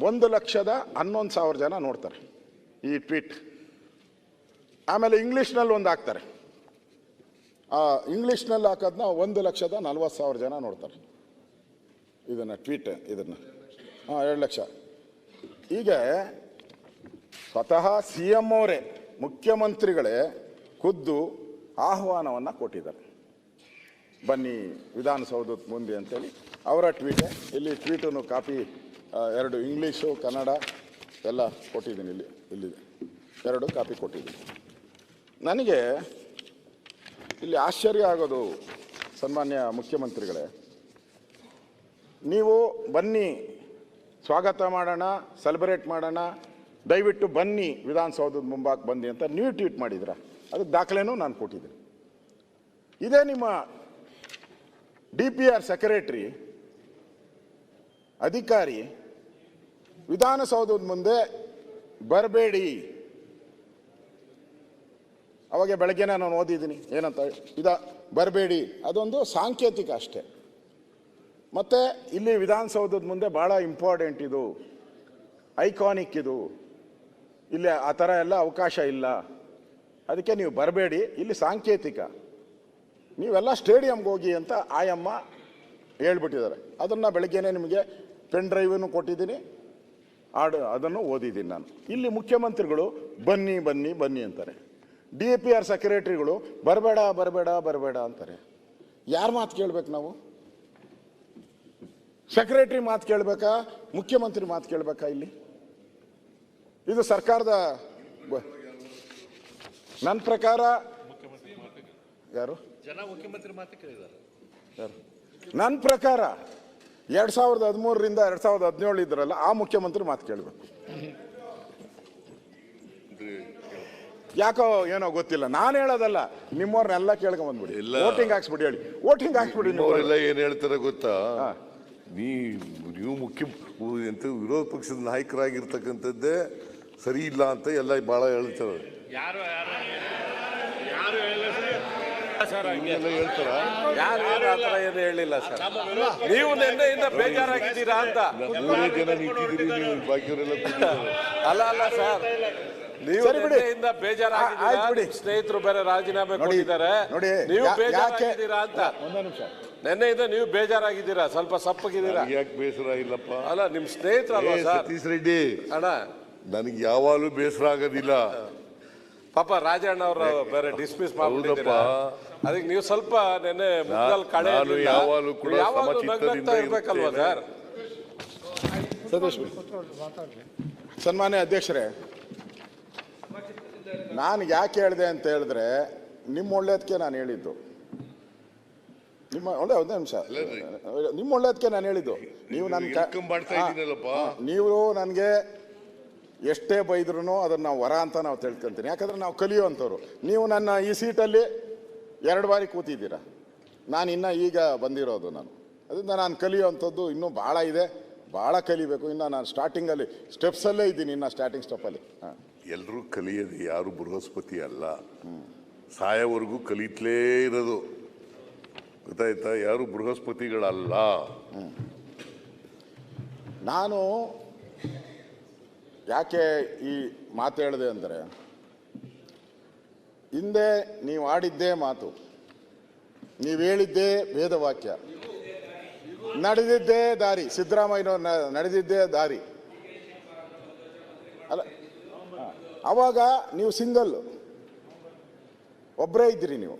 ಒಂದು ಲಕ್ಷದ ಹನ್ನೊಂದು ಸಾವಿರ ಜನ ನೋಡ್ತಾರೆ ಈ ಟ್ವೀಟ್. ಆಮೇಲೆ ಇಂಗ್ಲೀಷ್ನಲ್ಲಿ ಒಂದು ಹಾಕ್ತಾರೆ. ಇಂಗ್ಲೀಷ್ನಲ್ಲಿ ಹಾಕೋದನ್ನ ಒಂದು ಲಕ್ಷದ ನಲ್ವತ್ತು ಸಾವಿರ ಜನ ನೋಡ್ತಾರೆ. ಇದನ್ನು ಟ್ವೀಟ್, ಇದನ್ನು. ಹಾಂ, ಎರಡು ಲಕ್ಷ. ಈಗ ಸ್ವತಃ ಸಿ ಎಂ ಅವರೇ, ಮುಖ್ಯಮಂತ್ರಿಗಳೇ ಖುದ್ದು ಆಹ್ವಾನವನ್ನು ಕೊಟ್ಟಿದ್ದಾರೆ. ಬನ್ನಿ ವಿಧಾನಸೌಧದ ಮುಂದೆ ಅಂತೇಳಿ ಅವರ ಟ್ವೀಟೇ. ಇಲ್ಲಿ ಟ್ವೀಟನ್ನು ಕಾಪಿ ಎರಡು ಇಂಗ್ಲೀಷು ಕನ್ನಡ ಎಲ್ಲ ಕೊಟ್ಟಿದ್ದೀನಿ ಇಲ್ಲಿ, ಇಲ್ಲಿದೆ. ಎರಡು ಕಾಪಿ ಕೊಟ್ಟಿದ್ದೀನಿ. ನನಗೆ ಇಲ್ಲಿ ಆಶ್ಚರ್ಯ ಆಗೋದು, ಸನ್ಮಾನ್ಯ ಮುಖ್ಯಮಂತ್ರಿಗಳೇ. ನೀವು ಬನ್ನಿ, ಸ್ವಾಗತ ಮಾಡೋಣ, ಸೆಲೆಬ್ರೇಟ್ ಮಾಡೋಣ, ದಯವಿಟ್ಟು ಬನ್ನಿ ವಿಧಾನಸೌಧದ ಮುಂಭಾಗ ಬನ್ನಿ ಅಂತ ನೀವು ಟ್ವೀಟ್ ಮಾಡಿದ್ರ ಅದಕ್ಕೆ ದಾಖಲೆನೂ ನಾನು ಕೊಟ್ಟಿದ್ದೀನಿ. ಇದೇ ನಿಮ್ಮ ಡಿ ಪಿ ಆರ್ ಸೆಕ್ರೆಟ್ರಿ ಅಧಿಕಾರಿ, ವಿಧಾನಸೌಧದ ಮುಂದೆ ಬರಬೇಡಿ. ಅವಾಗ ಬೆಳಗ್ಗೆ ನಾನು ಓದಿದ್ದೀನಿ, ಏನಂತ ಇದ ಬರಬೇಡಿ. ಅದೊಂದು ಸಾಂಕೇತಿಕ ಅಷ್ಟೇ. ಮತ್ತೆ ಇಲ್ಲಿ ವಿಧಾನಸೌಧದ ಮುಂದೆ ಭಾಳ ಇಂಪಾರ್ಟೆಂಟ್ ಇದು. ಐಕಾನಿಕ್ ಇದು. ಇಲ್ಲಿ ಆ ಥರ ಎಲ್ಲ ಅವಕಾಶ ಇಲ್ಲ. ಅದಕ್ಕೆ ನೀವು ಬರಬೇಡಿ. ಇಲ್ಲಿ ಸಾಂಕೇತಿಕ. ನೀವೆಲ್ಲ ಸ್ಟೇಡಿಯಂಗೆ ಹೋಗಿ ಅಂತ ಆಯಮ್ಮ ಹೇಳ್ಬಿಟ್ಟಿದ್ದಾರೆ. ಅದನ್ನು ಬೆಳಗ್ಗೆನೇ ನಿಮಗೆ ಪೆನ್ ಡ್ರೈವನ್ನು ಕೊಟ್ಟಿದ್ದೀನಿ. ಆಡು ಅದನ್ನು ಓದಿದ್ದೀನಿ ನಾನು. ಇಲ್ಲಿ ಮುಖ್ಯಮಂತ್ರಿಗಳು ಬನ್ನಿ ಬನ್ನಿ ಬನ್ನಿ ಅಂತಾರೆ. ಡಿ ಎ ಪಿ ಆರ್ ಸೆಕ್ರೆಟರಿಗಳು ಬರಬೇಡ ಬರಬೇಡ ಬರಬೇಡ ಅಂತಾರೆ. ಯಾರ ಮಾತು ಕೇಳ್ಬೇಕು ನಾವು? ಸೆಕ್ರೆಟರಿ ಮಾತು ಕೇಳಬೇಕಾ? ಮುಖ್ಯಮಂತ್ರಿ ಮಾತು ಕೇಳಬೇಕಾ ಇಲ್ಲಿ? ಇದು ಸರ್ಕಾರದ ನನ್ನ ಪ್ರಕಾರ ಯಾರು? ಜನ ಮುಖ್ಯಮಂತ್ರಿ ಮಾತು ಕೇಳಿದ್ದಾರೆ. ಯಾರು? ನನ್ನ ಪ್ರಕಾರ ಎರಡ್ ಸಾವಿರದ ಹದಿಮೂರರಿಂದ ಎರಡು ಸಾವಿರದ ಹದಿನೇಳು ಇದ್ರಲ್ಲ ಆ ಮುಖ್ಯಮಂತ್ರಿ ಮಾತು ಕೇಳಬೇಕು. ಯಾಕೋ ಏನೋ ಗೊತ್ತಿಲ್ಲ. ನಾನು ಹೇಳೋದಲ್ಲ ನಿಮ್ಮವ್ರನ್ನೆಲ್ಲ ಕೇಳ್ಕೊಂಬಂದ್ಬಿಡಿ. ಇಲ್ಲ. ವೋಟಿಂಗ್ ಹಾಕ್ಸ್ಬಿಡಿ ಹೇಳಿ. ವೋಟಿಂಗ್ ಹಾಕ್ಸ್ಬಿಡಿ ಅವರೆಲ್ಲ ಏನ್ ಹೇಳ್ತಾರೆ ಗೊತ್ತಾ. ನೀ ನೀವು ಮುಖ್ಯ ಎಂತ ವಿರೋಧ ಪಕ್ಷದ ನಾಯಕರಾಗಿರ್ತಕ್ಕಂಥದ್ದೇ ಸರಿ ಇಲ್ಲ ಅಂತ ಎಲ್ಲ ಬಹಳ ಹೇಳ್ತಾರೆ ಯಾರು ಯಾರು ಯಾರು ಹೇಳಿಲ್ಲ ಸರ್ ಹೇಳ್ತಾರ? ಯಾರು ಆ ಥರ ಏನು ಹೇಳಿಲ್ಲ ಸರ್. ನೀವು ನಿನ್ನೆಯಿಂದ ಬೇಜಾರಾಗಿದ್ದೀರಾ ಅಂತ. ಮೂರೇ ಜನ ನಿಂತಿದ್ದೀರಿ ನೀವು ಬಾಕಿಯವರೆಲ್ಲ ಕೂತಿದ್ದಾರೆ. ಅಲ್ಲ ಅಲ್ಲ ಸರ್. ನೀವು ಸರಿ ಬಿಡಿ. ನಿನ್ನೆಯಿಂದ ಬೇಜಾರಾಗಿದ್ದೀರಾ ಆಯ್ತು ಬಿಡಿ. ಸ್ನೇಹಿತರು ಬೇರೆ ರಾಜೀನಾಮೆ ನೋಡಿ ಕೊಟ್ಟಿದ್ದಾರೆ. ನೋಡಿ ನೀವು ಯಾ- ಯಾಕೆ ಬೇಜಾರಾಗಿದ್ದೀರಾ ಅಂತ. ಒಂದೇ ನಿಮಿಷ. ನಿನ್ನೆಯಿಂದ ನೀವು ಬೇಜಾರಾಗಿದ್ದೀರಾ? ಸ್ವಲ್ಪ ಸಪ್ಪಗಿದ್ದೀರಾ? ನನಗೆ ಯಾಕೆ ಬೇಸರ ಇಲ್ಲಪ್ಪ? ಅಲ್ಲ ನಿಮ್ ಸ್ನೇಹಿತರಲ್ವಾ ಏ, ಸರ್? ಸತೀಶ್ ರೆಡ್ಡಿ ಅಣ್ಣ. ನನಗೆ ಯಾವಾಗಲೂ ಬೇಸರ ಆಗೋದಿಲ್ಲ. ಪಾಪ ರಾಜಣ್ಣ ಅವರ ಬೇರೆ ಡಿಸ್ಮಿಸ್ ಮಾಡಿದ್ರಪ್ಪ. ಅದಕ್ಕೆ ನೀವು ಸ್ವಲ್ಪ ನೆನ್ನೆ ಮುಖದಲ್ಲಿ ಕಳೆ ನಾನು. ಯಾವಾಗ್ಲೂ ಕೂಡ ಸಮಚಿತ್ತದಿಂದ ಇರ್ಬೇಕಲ್ವಾ ಸರ್? ಸತೀಶ್ ಸನ್ಮಾನ್ಯ ಅಧ್ಯಕ್ಷರೇ ನಾನು ಯಾಕೆ ಹೇಳಿದೆ ಅಂತ ಹೇಳಿದ್ರೆ ನಿಮ್ಮ ಒಳ್ಳೇದಕ್ಕೆ ನಾನು ಹೇಳಿದ್ದು. ನಿಮ್ಮ ಒಳ್ಳೆ ಒಂದೇ ನಿಮಿಷ. ನಿಮ್ಮ ಒಳ್ಳೇದಕ್ಕೆ ನಾನು ಹೇಳಿದ್ದು. ನೀವು ನನ್ನ ನೀವು ನನಗೆ ಎಷ್ಟೇ ಬೈದ್ರೂ ಅದನ್ನು ನಾವು ವರ ಅಂತ ನಾವು ತಿಳ್ಕೊಂತೀನಿ. ಯಾಕಂದ್ರೆ ನಾವು ಕಲಿಯುವಂಥವ್ರು. ನೀವು ನನ್ನ ಈ ಸೀಟಲ್ಲಿ ಎರಡು ಬಾರಿ ಕೂತಿದ್ದೀರಾ. ನಾನು ಇನ್ನು ಈಗ ಬಂದಿರೋದು ನಾನು. ಅದರಿಂದ ನಾನು ಕಲಿಯುವಂಥದ್ದು ಇನ್ನೂ ಭಾಳ ಇದೆ. ಭಾಳ ಕಲಿಬೇಕು. ಇನ್ನು ನಾನು ಸ್ಟಾರ್ಟಿಂಗಲ್ಲಿ ಸ್ಟೆಪ್ಸಲ್ಲೇ ಇದ್ದೀನಿ ಇನ್ನು ಸ್ಟಾರ್ಟಿಂಗ್ ಸ್ಟೆಪ್ಪಲ್ಲಿ ಹಾಂ. ಎಲ್ಲರೂ ಕಲಿಯೋದು ಯಾರು ಬೃಹಸ್ಪತಿ ಅಲ್ಲ. ಸಾಯೋವರೆಗೂ ಕಲಿತಲೇ ಇರೋದು. ಗೊತ್ತಾಯ್ತಾ? ಯಾರು ಬೃಹಸ್ಪತಿಗಳಲ್ಲ. ನಾನು ಯಾಕೆ ಈ ಮಾತು ಹೇಳಿದೆ ಅಂದರೆ, ಹಿಂದೆ ನೀವು ಆಡಿದ್ದೇ ಮಾತು, ನೀವು ಹೇಳಿದ್ದೇ ವೇದವಾಕ್ಯ, ನಡೆದಿದ್ದೇ ದಾರಿ ಸಿದ್ದರಾಮಯ್ಯನವ್ರು ನ- ನಡೆದಿದ್ದೇ ದಾರಿ. ಅಲ್ಲ, ಹಾ. ಅವಾಗ ನೀವು ಸಿಂಗಲ್ ಒಬ್ಬರೇ ಇದ್ದೀರಿ ನೀವು.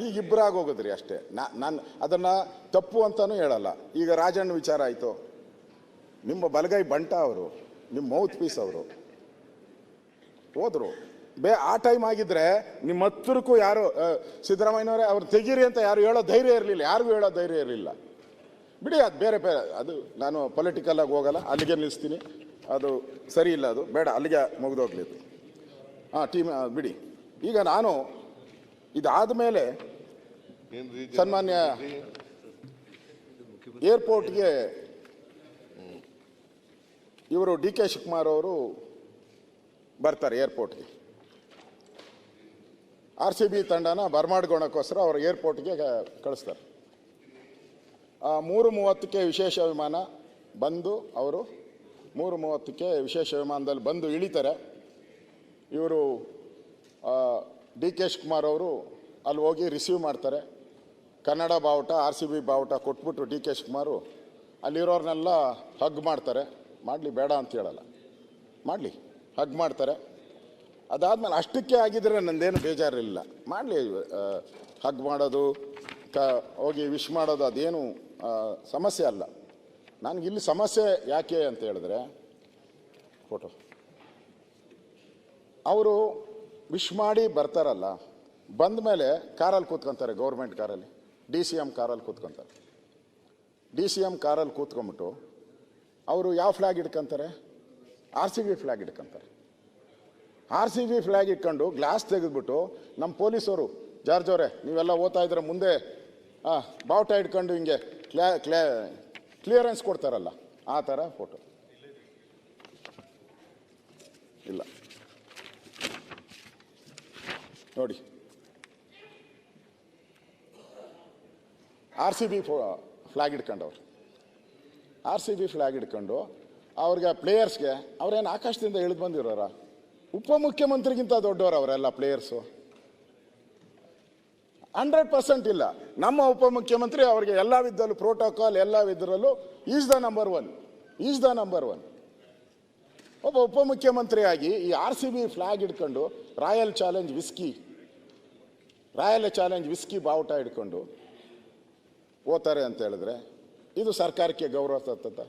ಈಗ ಇಬ್ಬರಾಗಿ ಹೋಗಿದ್ರಿ ಅಷ್ಟೇ. ನಾನು ಅದನ್ನು ತಪ್ಪು ಅಂತಲೂ ಹೇಳಲ್ಲ. ಈಗ ರಾಜಣ್ಣ ವಿಚಾರ ಆಯಿತು. ನಿಮ್ಮ ಬಲಗೈ ಬಂಟ ಅವರು ನಿಮ್ಮ ಮೌತ್ ಪೀಸ್ ಅವರು. ಹೋದ್ರು. ಬೇ ಆ ಟೈಮ್ ಆಗಿದ್ರೆ ನಿಮ್ಮ ಹತ್ತಿರಕ್ಕೂ ಯಾರು ಸಿದ್ದರಾಮಯ್ಯನವರೇ ಅವ್ರು ತೆಗೀರಿ ಅಂತ ಯಾರು ಹೇಳೋ ಧೈರ್ಯ ಇರಲಿಲ್ಲ. ಯಾರಿಗೂ ಹೇಳೋ ಧೈರ್ಯ ಇರಲಿಲ್ಲ. ಬಿಡಿ ಅದು ಬೇರೆ ಬೇರೆ ಅದು ನಾನು ಪೊಲಿಟಿಕಲ್ ಆಗಿ ಹೋಗಲ್ಲ ಅಲ್ಲಿಗೆ ನಿಲ್ಲಿಸ್ತೀನಿ. ಅದು ಸರಿ ಇಲ್ಲ ಅದು ಬೇಡ ಅಲ್ಲಿಗೆ ಮುಗಿದೋಗ್ಲಿದ್ದು ಹಾಂ ಟೀಮ್ ಬಿಡಿ. ಈಗ ನಾನು ಇದಾದ ಮೇಲೆ? ಸನ್ಮಾನ್ಯ ಏರ್ಪೋರ್ಟ್ಗೆ ಇವರು ಡಿ ಕೆ ಶಿವಕುಮಾರ್ ಅವರು ಬರ್ತಾರೆ ಏರ್ಪೋರ್ಟ್ಗೆ. ಆರ್ ಸಿ ಬಿ ತಂಡನ ಬರ್ಮಾಡ್ಕೊಳಕ್ಕೋಸ್ಕರ ಅವ್ರು ಏರ್ಪೋರ್ಟ್ಗೆ ಕಳಿಸ್ತಾರೆ. ಮೂರು ಮೂವತ್ತಕ್ಕೆ ವಿಶೇಷ ವಿಮಾನ ಬಂದು ಅವರು ಮೂರು ಮೂವತ್ತಕ್ಕೆ ವಿಶೇಷ ವಿಮಾನದಲ್ಲಿ ಬಂದು ಇಳಿತಾರೆ. ಇವರು ಡಿ ಕೆ ಶಿವಕುಮಾರ್ ಅವರು ಅಲ್ಲಿ ಹೋಗಿ ರಿಸೀವ್ ಮಾಡ್ತಾರೆ. ಕನ್ನಡ ಬಾವುಟ, ಆರ್ ಸಿ ಬಿ ಬಾವುಟ ಕೊಟ್ಬಿಟ್ಟು ಡಿ ಕೆ ಶಿವಕುಮಾರು ಅಲ್ಲಿರೋರ್ನೆಲ್ಲ ಹಗ್ ಮಾಡ್ತಾರೆ. ಮಾಡಲಿ ಬೇಡ ಅಂತ ಹೇಳಲ್ಲ. ಮಾಡಲಿ ಹಗ್ ಮಾಡ್ತಾರೆ. ಅದಾದ್ಮೇಲೆ ಅಷ್ಟಕ್ಕೆ ಆಗಿದ್ರೆ ನಂದೇನು ಬೇಜಾರಿಲ್ಲ. ಮಾಡಲಿ ಹಗ್ ಮಾಡೋದು, ಕ, ಹೋಗಿ ವಿಶ್ ಮಾಡೋದು ಅದೇನು ಸಮಸ್ಯೆ ಅಲ್ಲ. ನನಗೆ ಇಲ್ಲಿ ಸಮಸ್ಯೆ ಯಾಕೆ ಅಂತ ಹೇಳಿದ್ರೆ ಫೋಟೋ ಅವರು ವಿಶ್ ಮಾಡಿ ಬರ್ತಾರಲ್ಲ, ಬಂದ ಮೇಲೆ ಕಾರಲ್ಲಿ ಕೂತ್ಕೊಂತಾರೆ ಗೌರ್ಮೆಂಟ್ ಕಾರಲ್ಲಿ. ಡಿ ಸಿ ಎಂ ಕಾರಲ್ಲಿ ಕೂತ್ಕೊಂತಾರೆ. ಡಿ ಸಿ ಎಂ ಕಾರಲ್ಲಿ ಕೂತ್ಕೊಂಬಿಟ್ಟು ಅವರು ಯಾವ ಫ್ಲ್ಯಾಗ್ ಇಟ್ಕೊಂತಾರೆ? ಆರ್ ಸಿ ಬಿ ಫ್ಲ್ಯಾಗ್ ಇಟ್ಕೊಂತಾರೆ. ಆರ್ ಸಿ ಬಿ ಫ್ಲ್ಯಾಗ್ ಇಟ್ಕೊಂಡು ಗ್ಲಾಸ್ ತೆಗೆದ್ಬಿಟ್ಟು ನಮ್ಮ ಪೊಲೀಸರು, ಜಾರ್ಜ್ ಅವರೇ, ನೀವೆಲ್ಲ ಓದ್ತಾ ಇದ್ರೆ ಮುಂದೆ ಬಾವುಟ ಇಟ್ಕೊಂಡು ಹಿಂಗೆ ಕ್ಲಾ ಕ್ಲಾ, ಕ್ಲಿಯರೆನ್ಸ್ ಕೊಡ್ತಾರಲ್ಲ, ಆ ಥರ ಫೋಟೋ. ಇಲ್ಲ. ನೋಡಿ. ಆರ್ ಸಿ ಬಿ ಫ್ಲ್ಯಾಗ್ ಇಟ್ಕೊಂಡವ್ರು. ಆರ್ ಸಿ ಬಿ ಫ್ಲ್ಯಾಗ್ ಇಟ್ಕೊಂಡು ಅವ್ರಿಗೆ ಪ್ಲೇಯರ್ಸ್ಗೆ ಅವ್ರೇನು ಆಕಾಶದಿಂದ ಇಳಿದು ಬಂದಿರೋರ? ಉಪಮುಖ್ಯಮಂತ್ರಿಗಿಂತ ದೊಡ್ಡವರು ಅವರೆಲ್ಲ ಪ್ಲೇಯರ್ಸು ಹಂಡ್ರೆಡ್ ಪರ್ಸೆಂಟ್ ಇಲ್ಲ. ನಮ್ಮ ಉಪಮುಖ್ಯಮಂತ್ರಿ ಅವರಿಗೆ ಎಲ್ಲ ವಿದ್ದಲ್ಲೂ ಪ್ರೋಟೋಕಾಲ್ ಎಲ್ಲ ವಿದ್ರಲ್ಲೂ is the number one is the number one ಒಬ್ಬ ಉಪಮುಖ್ಯಮಂತ್ರಿಯಾಗಿ ಈ ಆರ್ ಸಿ ಬಿ ಫ್ಲ್ಯಾಗ್ ಇಟ್ಕೊಂಡು Royal Challenge whisky Royal Challenge whisky ಬಾವುಟ ಇಟ್ಕೊಂಡು ಓದ್ತಾರೆ ಅಂತ ಹೇಳಿದ್ರೆ ಇದು ಸರ್ಕಾರಕ್ಕೆ ಗೌರವ ತತ್ತ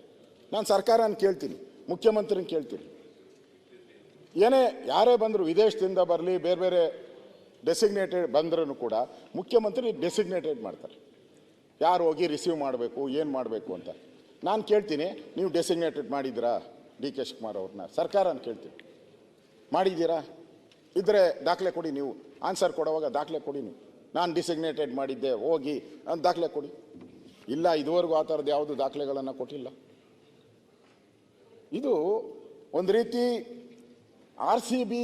ನಾನು ಸರ್ಕಾರನ ಕೇಳ್ತೀನಿ, ಮುಖ್ಯಮಂತ್ರಿನ ಕೇಳ್ತೀನಿ. ಏನೇ ಯಾರೇ ಬಂದರೂ ವಿದೇಶದಿಂದ ಬರಲಿ, ಬೇರೆ ಬೇರೆ ಡೆಸಿಗ್ನೇಟೆಡ್ ಬಂದ್ರೂ ಕೂಡ ಮುಖ್ಯಮಂತ್ರಿ ಡೆಸಿಗ್ನೇಟೆಡ್ ಮಾಡ್ತಾರೆ. ಯಾರು ಹೋಗಿ ರಿಸೀವ್ ಮಾಡಬೇಕು, ಏನು ಮಾಡಬೇಕು ಅಂತ. ನಾನು ಕೇಳ್ತೀನಿ, ನೀವು ಡೆಸಿಗ್ನೇಟೆಡ್ ಮಾಡಿದ್ದೀರಾ? ಡಿ ಕೆ ಶಿವಕುಮಾರ್ ಅವ್ರನ್ನ. ಸರ್ಕಾರನ ಕೇಳ್ತೀನಿ. ಮಾಡಿದ್ದೀರಾ? ಇದ್ದರೆ ದಾಖಲೆ ಕೊಡಿ ನೀವು. ಆನ್ಸರ್ ಕೊಡುವಾಗ ದಾಖಲೆ ಕೊಡಿ ನೀವು. ನಾನು ಡಿಸಿಗ್ನೇಟೆಡ್ ಮಾಡಿದ್ದೆ, ಹೋಗಿ ಅಂತ ದಾಖಲೆ ಕೊಡಿ. ಇಲ್ಲ, ಇದುವರೆಗೂ ಆ ಥರದ್ದು ಯಾವುದು ದಾಖಲೆಗಳನ್ನು ಕೊಟ್ಟಿಲ್ಲ. ಇದು ಒಂದು ರೀತಿ ಆರ್ ಸಿ ಬಿ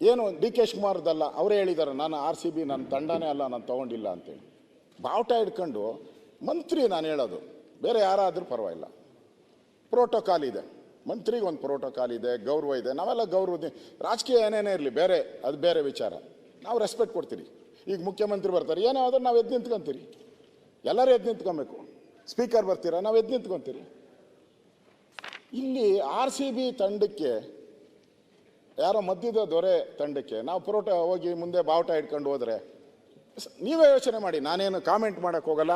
ಏನು ಡಿ ಕೆ ಶಿವಕುಮಾರ್ದಲ್ಲ, ಅವರೇ ಹೇಳಿದ್ದಾರೆ ನಾನು ಆರ್ ಸಿ ಬಿ ನನ್ನ ತಂಡನೇ ಅಲ್ಲ, ನಾನು ತೊಗೊಂಡಿಲ್ಲ ಅಂತೇಳಿ. ಬಾವುಟ ಹಿಡ್ಕೊಂಡು ಮಂತ್ರಿ ನಾನು ಹೇಳೋದು, ಬೇರೆ ಯಾರಾದರೂ ಪರವಾಗಿಲ್ಲ. ಪ್ರೋಟೋಕಾಲ್ ಇದೆ, ಮಂತ್ರಿಗೆ ಒಂದು ಪ್ರೋಟೋಕಾಲ್ ಇದೆ, ಗೌರವ ಇದೆ, ನಾವೆಲ್ಲ ಗೌರವ ರಾಜಕೀಯ ಏನೇನೇ ಇರಲಿ, ಬೇರೆ, ಅದು ಬೇರೆ ವಿಚಾರ. ನಾವು ರೆಸ್ಪೆಕ್ಟ್ ಕೊಡ್ತೀರಿ. ಈಗ ಮುಖ್ಯಮಂತ್ರಿ ಬರ್ತಾರೆ ಏನೇ ಆದರೂ ನಾವು ಎದ್ದು ನಿಂತ್ಕೊಂತೀರಿ. ಎಲ್ಲರೂ ಎದ್ದು ನಿಂತ್ಕೊಬೇಕು. ಸ್ಪೀಕರ್ ಬರ್ತೀರಾ? ನಾವು ಎದ್ದು ನಿಂತ್ಕೊತೀರಿ. ಇಲ್ಲಿ ಆರ್ ಸಿ ಬಿ ತಂಡಕ್ಕೆ, ಯಾರೋ ಮಧ್ಯದ ದೊರೆ ತಂಡಕ್ಕೆ, ನಾವು ಪುರೋಟ ಹೋಗಿ ಮುಂದೆ ಬಾವುಟ ಇಟ್ಕೊಂಡು ಹೋದರೆ ನೀವೇ ಯೋಚನೆ ಮಾಡಿ. ನಾನೇನು ಕಾಮೆಂಟ್ ಮಾಡೋಕ್ಕೆ ಹೋಗಲ್ಲ.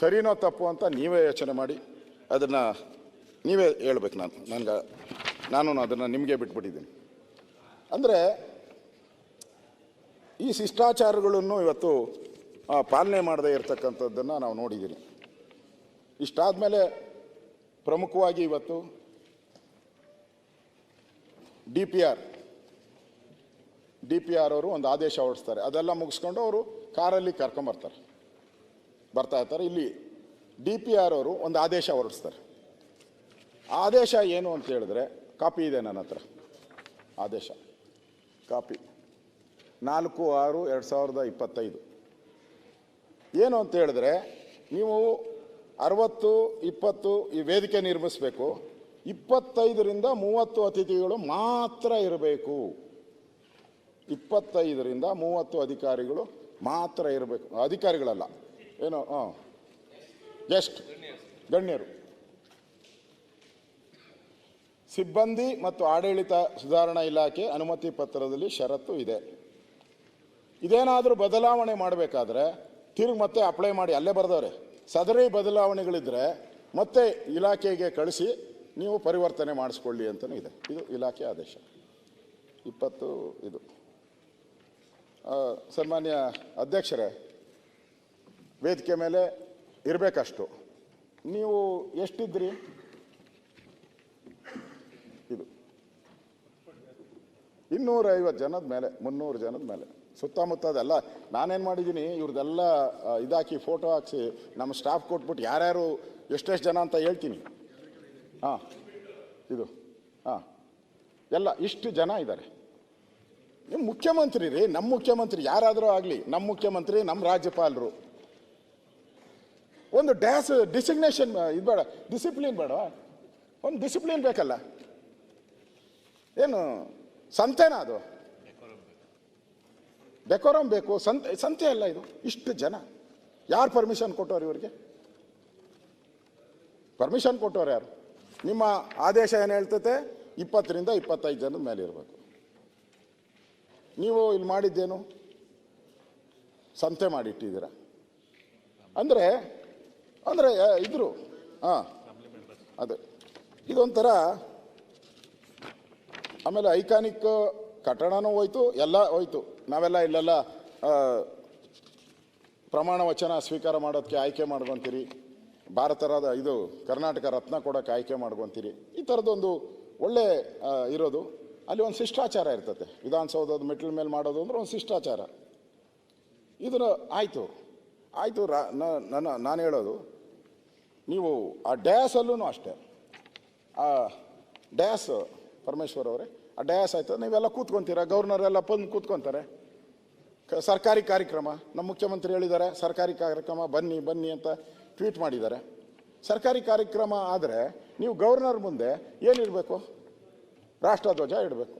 ಸರಿನೋ ತಪ್ಪು ಅಂತ ನೀವೇ ಯೋಚನೆ ಮಾಡಿ. ಅದನ್ನು ನೀವೇ ಹೇಳ್ಬೇಕು ನಾನು. ನನಗೆ, ನಾನು ಅದನ್ನು ನಿಮಗೆ ಬಿಟ್ಬಿಟ್ಟಿದ್ದೀನಿ. ಅಂದರೆ ಈ ಶಿಷ್ಟಾಚಾರಗಳನ್ನು ಇವತ್ತು ಪಾಲನೆ ಮಾಡದೇ ಇರತಕ್ಕಂಥದ್ದನ್ನು ನಾವು ನೋಡಿದ್ದೀನಿ ಇಷ್ಟಾದ ಮೇಲೆ ಪ್ರಮುಖವಾಗಿ ಇವತ್ತು D P R. D P R ಅವರು ಒಂದು ಆದೇಶ ಹೊರಡಿಸ್ತಾರೆ. ಅದೆಲ್ಲ ಮುಗಿಸ್ಕೊಂಡು ಅವರು ಕಾರಲ್ಲಿ ಕರ್ಕೊಂಬರ್ತಾರೆ ಬರ್ತಾ ಇರ್ತಾರೆ. ಇಲ್ಲಿ ಡಿ ಪಿ ಆರ್ ಅವರು ಒಂದು ಆದೇಶ ಹೊರಡಿಸ್ತಾರೆ. ಆದೇಶ ಏನು ಅಂತ ಹೇಳಿದ್ರೆ ಕಾಪಿ ಇದೆ ನನ್ನ ಹತ್ರ. ಆದೇಶ. ಕಾಪಿ. ನಾಲ್ಕು ಆರು ಎರಡು ಸಾವಿರದ ಇಪ್ಪತ್ತೈದು. ಏನು ಅಂತ ಹೇಳಿದ್ರೆ, ನೀವು ಅರವತ್ತು, ಇಪ್ಪತ್ತು ಈ ವೇದಿಕೆ ನಿರ್ಮಿಸಬೇಕು. ಇಪ್ಪತ್ತೈದರಿಂದ ಮೂವತ್ತು ಅತಿಥಿಗಳು ಮಾತ್ರ ಇರಬೇಕು. ಇಪ್ಪತ್ತೈದರಿಂದ ಮೂವತ್ತು ಅಧಿಕಾರಿಗಳು ಮಾತ್ರ ಇರಬೇಕು. ಅಧಿಕಾರಿಗಳಲ್ಲ. ಏನು? ಹಾಂ. ಗೆಸ್ಟ್. ಗಣ್ಯರು. ಸಿಬ್ಬಂದಿ ಮತ್ತು ಆಡಳಿತ ಸುಧಾರಣಾ ಇಲಾಖೆ ಅನುಮತಿ ಪತ್ರದಲ್ಲಿ ಷರತ್ತು ಇದೆ. ಇದೇನಾದರೂ ಬದಲಾವಣೆ ಮಾಡಬೇಕಾದ್ರೆ ತಿರುಗಿ ಮತ್ತೆ ಅಪ್ಲೈ ಮಾಡಿ ಅಲ್ಲೇ ಬರೆದವ್ರೆ. ಸದರಿ ಬದಲಾವಣೆಗಳಿದ್ದರೆ ಮತ್ತೆ ಇಲಾಖೆಗೆ ಕಳಿಸಿ ನೀವು ಪರಿವರ್ತನೆ ಮಾಡಿಸ್ಕೊಳ್ಳಿ ಅಂತಲೂ ಇದೆ. ಇದು ಇಲಾಖೆ ಆದೇಶ. ಇಪ್ಪತ್ತು ಇದು. ಸನ್ಮಾನ್ಯ ಅಧ್ಯಕ್ಷರೇ, ವೇದಿಕೆ ಮೇಲೆ ಇರಬೇಕಷ್ಟು. ನೀವು ಎಷ್ಟಿದ್ರಿ? ಇದು. ಇನ್ನೂರೈವತ್ತು ಜನದ ಮೇಲೆ, ಮುನ್ನೂರು ಜನದ ಮೇಲೆ. ಸುತ್ತಮುತ್ತ ಅದೆಲ್ಲ ನಾನೇನು ಮಾಡಿದ್ದೀನಿ ಇವ್ರದ್ದೆಲ್ಲ ಇದಾಕಿ ಫೋಟೋ ಹಾಕ್ಸಿ ನಮ್ಮ ಸ್ಟಾಫ್ ಕೊಟ್ಬಿಟ್ಟು ಯಾರ್ಯಾರು ಎಷ್ಟೆಷ್ಟು ಜನ ಅಂತ ಹೇಳ್ತೀನಿ. ಹಾಂ, ಇದು, ಹಾಂ, ಎಲ್ಲ ಇಷ್ಟು ಜನ ಇದ್ದಾರೆ ನಿಮ್ಮ ಮುಖ್ಯಮಂತ್ರಿ ರೀ ನಮ್ಮ ಮುಖ್ಯಮಂತ್ರಿ ಯಾರಾದರೂ ಆಗಲಿ ನಮ್ಮ ಮುಖ್ಯಮಂತ್ರಿ ನಮ್ಮ ರಾಜ್ಯಪಾಲರು. ಒಂದು ಡ್ಯಾಸ್ ಡಿಸಿಗ್ನೇಷನ್, ಇದು ಬೇಡ, ಡಿಸಿಪ್ಲಿನ್ ಬೇಡ ಒಂದು ಡಿಸಿಪ್ಲಿನ್ ಬೇಕಲ್ಲ? ಏನು, ಸಂತೆನಾ ಅದು? ಡೆಕೋರಮ್ ಬೇಕು ಸಂತೆ ಸಂತೆ ಅಲ್ಲ ಇದು ಇಷ್ಟು ಜನ ಯಾರು ಪರ್ಮಿಷನ್ ಕೊಟ್ಟವ್ರು ಇವರಿಗೆ ಪರ್ಮಿಷನ್ ಕೊಟ್ಟವ್ರು ಯಾರು ನಿಮ್ಮ ಆದೇಶ ಏನು ಹೇಳ್ತತೆ ಇಪ್ಪತ್ತರಿಂದ ಇಪ್ಪತ್ತೈದು ಜನದ ಮೇಲೆ ಇರಬೇಕು ನೀವು ಇಲ್ಲಿ ಮಾಡಿದ್ದೇನು ಸಂತೆ ಮಾಡಿಟ್ಟಿದ್ದೀರ ಅಂದರೆ ಅಂದರೆ ಇದ್ರು ಹಾಂ. ಅದು ಇದೊಂಥರ ಆಮೇಲೆ ಐಕಾನಿಕ್ ಕಟ್ಟಡನೂ ಹೋಯ್ತು ಎಲ್ಲ ಹೋಯ್ತು ನಾವೆಲ್ಲ ಇಲ್ಲೆಲ್ಲ ಪ್ರಮಾಣ ವಚನ ಸ್ವೀಕಾರ ಮಾಡೋದಕ್ಕೆ ಆಯ್ಕೆ ಮಾಡ್ಕೊಂತೀರಿ. ಭಾರತದ ಇದು ಕರ್ನಾಟಕ ರತ್ನ ಕೊಡೋಕ್ಕೆ ಆಯ್ಕೆ ಮಾಡ್ಕೊಂತೀರಿ. ಈ ಥರದ್ದೊಂದು ಒಳ್ಳೆ ಇರೋದು. ಅಲ್ಲಿ ಒಂದು ಶಿಷ್ಟಾಚಾರ ಇರ್ತದೆ. ವಿಧಾನಸೌಧದ ಮೆಟ್ಲ ಮೇಲೆ ಮಾಡೋದು ಅಂದ್ರೆ ಒಂದು ಶಿಷ್ಟಾಚಾರ. ಇದನ್ನು ಆಯಿತು. ಆಯಿತು ರಾ ನನ್ನ, ನಾನು ಹೇಳೋದು, ನೀವು ಆ ಡ್ಯಾಸಲ್ಲೂ ಅಷ್ಟೇ. ಆ, ಡ್ಯಾಸ್ ಪರಮೇಶ್ವರ್ ಅವರೇ, ಆ ಡ್ಯಾಸ್ ಆಯಿತು ನೀವೆಲ್ಲ ಕೂತ್ಕೊಂತೀರ, ಗವರ್ನರ್ ಎಲ್ಲ ಬಂದು ಕೂತ್ಕೊಂತಾರೆ. ಸರ್ಕಾರಿ ಕಾರ್ಯಕ್ರಮ, ನಮ್ಮ ಮುಖ್ಯಮಂತ್ರಿ ಹೇಳಿದ್ದಾರೆ, ಸರ್ಕಾರಿ ಕಾರ್ಯಕ್ರಮ, ಬನ್ನಿ ಬನ್ನಿ ಅಂತ ಟ್ವೀಟ್ ಮಾಡಿದ್ದಾರೆ. ಸರ್ಕಾರಿ ಕಾರ್ಯಕ್ರಮ ಆದರೆ ನೀವು ಗವರ್ನರ್ ಮುಂದೆ ಏನಿರಬೇಕು? ರಾಷ್ಟ್ರಧ್ವಜ ಇಡಬೇಕು.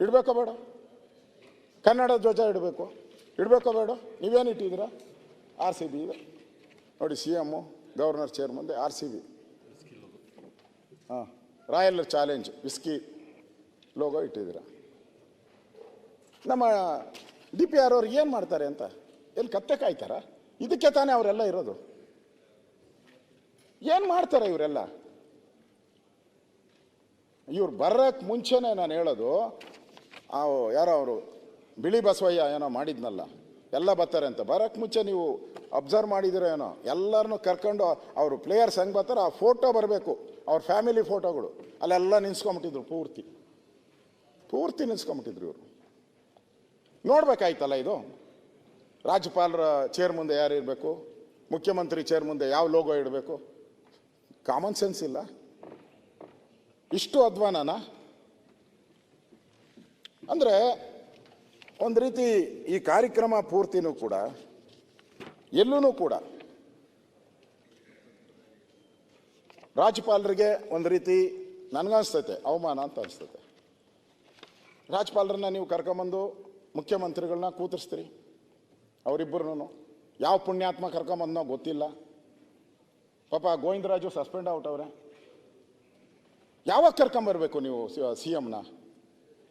ಇಡಬೇಕೋ ಬೇಡ? ಕನ್ನಡ ಧ್ವಜ ಇಡಬೇಕು. ಇಡಬೇಕೋ ಬೇಡ? ನೀವೇನು ಇಟ್ಟಿದ್ದೀರ? ಆರ್ ಸಿ ಬಿ ಇದೆ. ನೋಡಿ, ಸಿ ಎಮ್ಮು ಗವರ್ನರ್ ಚೇರ್ ಮುಂದೆ ಆರ್ ಸಿ ಬಿ. ಹಾಂ, ರಾಯಲ್ ಚಾಲೆಂಜ್, ವಿಸ್ಕಿ ಲೋಗೋ ಇಟ್ಟಿದ್ದೀರಾ. ನಮ್ಮ ಡಿ ಪಿ ಆರ್ ಅವ್ರಿಗೆ ಏನು ಮಾಡ್ತಾರೆ ಅಂತ? ಎಲ್ಲಿ ಕತ್ತೆ ಕಾಯ್ತಾರ? ಇದಕ್ಕೆ ತಾನೇ ಅವರೆಲ್ಲ ಇರೋದು. ಏನು ಮಾಡ್ತಾರೆ ಇವರೆಲ್ಲ? ಇವ್ರು ಬರೋಕ್ಕೆ ಮುಂಚೆನೇ ನಾನು ಹೇಳೋದು, ಆ, ಯಾರೋ ಅವರು ಬಿಳಿ ಬಸವಯ್ಯ ಏನೋ ಮಾಡಿದ್ನಲ್ಲ, ಎಲ್ಲ ಬರ್ತಾರೆ ಅಂತ. ಬರೋಕ್ಕೆ ಮುಂಚೆ ನೀವು ಅಬ್ಸರ್ವ್ ಮಾಡಿದಿರೋ ಏನೋ? ಎಲ್ಲರನ್ನೂ ಕರ್ಕೊಂಡು ಅವರು ಪ್ಲೇಯರ್ಸ್ ಹೆಂಗೆ ಬರ್ತಾರೆ? ಆ ಫೋಟೋ ಬರಬೇಕು. ಅವ್ರ ಫ್ಯಾಮಿಲಿ ಫೋಟೋಗಳು. ಅಲ್ಲೆಲ್ಲ ನಿನ್ಸ್ಕೊಂಬಿಟ್ಟಿದ್ರು ಪೂರ್ತಿ. ಪೂರ್ತಿ ನಿಲ್ಸ್ಕೊಂಬಿಟ್ಟಿದ್ರು ಇವರು. ನೋಡ್ಬೇಕಾಯ್ತಲ್ಲ ಇದು? ರಾಜ್ಯಪಾಲರ ಚೇರ್ ಮುಂದೆ ಯಾರು ಇರಬೇಕು? ಮುಖ್ಯಮಂತ್ರಿ ಚೇರ್ ಮುಂದೆ ಯಾವ ಲೋಗೋ ಇಡಬೇಕು? ಕಾಮನ್ ಸೆನ್ಸ್ ಇಲ್ಲ. ಇಷ್ಟು ಅಧ್ವಾನನ? ಅಂದರೆ ಒಂದು ರೀತಿ ಈ ಕಾರ್ಯಕ್ರಮ ಪೂರ್ತಿನೂ ಕೂಡ ಎಲ್ಲೂ ಕೂಡ ರಾಜ್ಯಪಾಲರಿಗೆ ಒಂದು ರೀತಿ ನನಗನ್ಸ್ತೈತೆ, ಅವಮಾನ ಅಂತ ಅನಿಸ್ತೈತೆ. ರಾಜ್ಯಪಾಲರನ್ನ ನೀವು ಕರ್ಕೊಂಬಂದು ಮುಖ್ಯಮಂತ್ರಿಗಳನ್ನ ಕೂತಿಸ್ತೀರಿ ಅವರಿಬ್ಬರನ್ನು. ಯಾವ ಪುಣ್ಯಾತ್ಮ ಕರ್ಕೊಂಬಂದನೋ ಗೊತ್ತಿಲ್ಲ. ಪಾಪ ಗೋವಿಂದರಾಜು ಸಸ್ಪೆಂಡ್ ಔಟ್ ಅವರೇ. ಯಾವಾಗ ಕರ್ಕೊಂಬರ್ಬೇಕು ನೀವು ಸಿ ಎಮ್ನ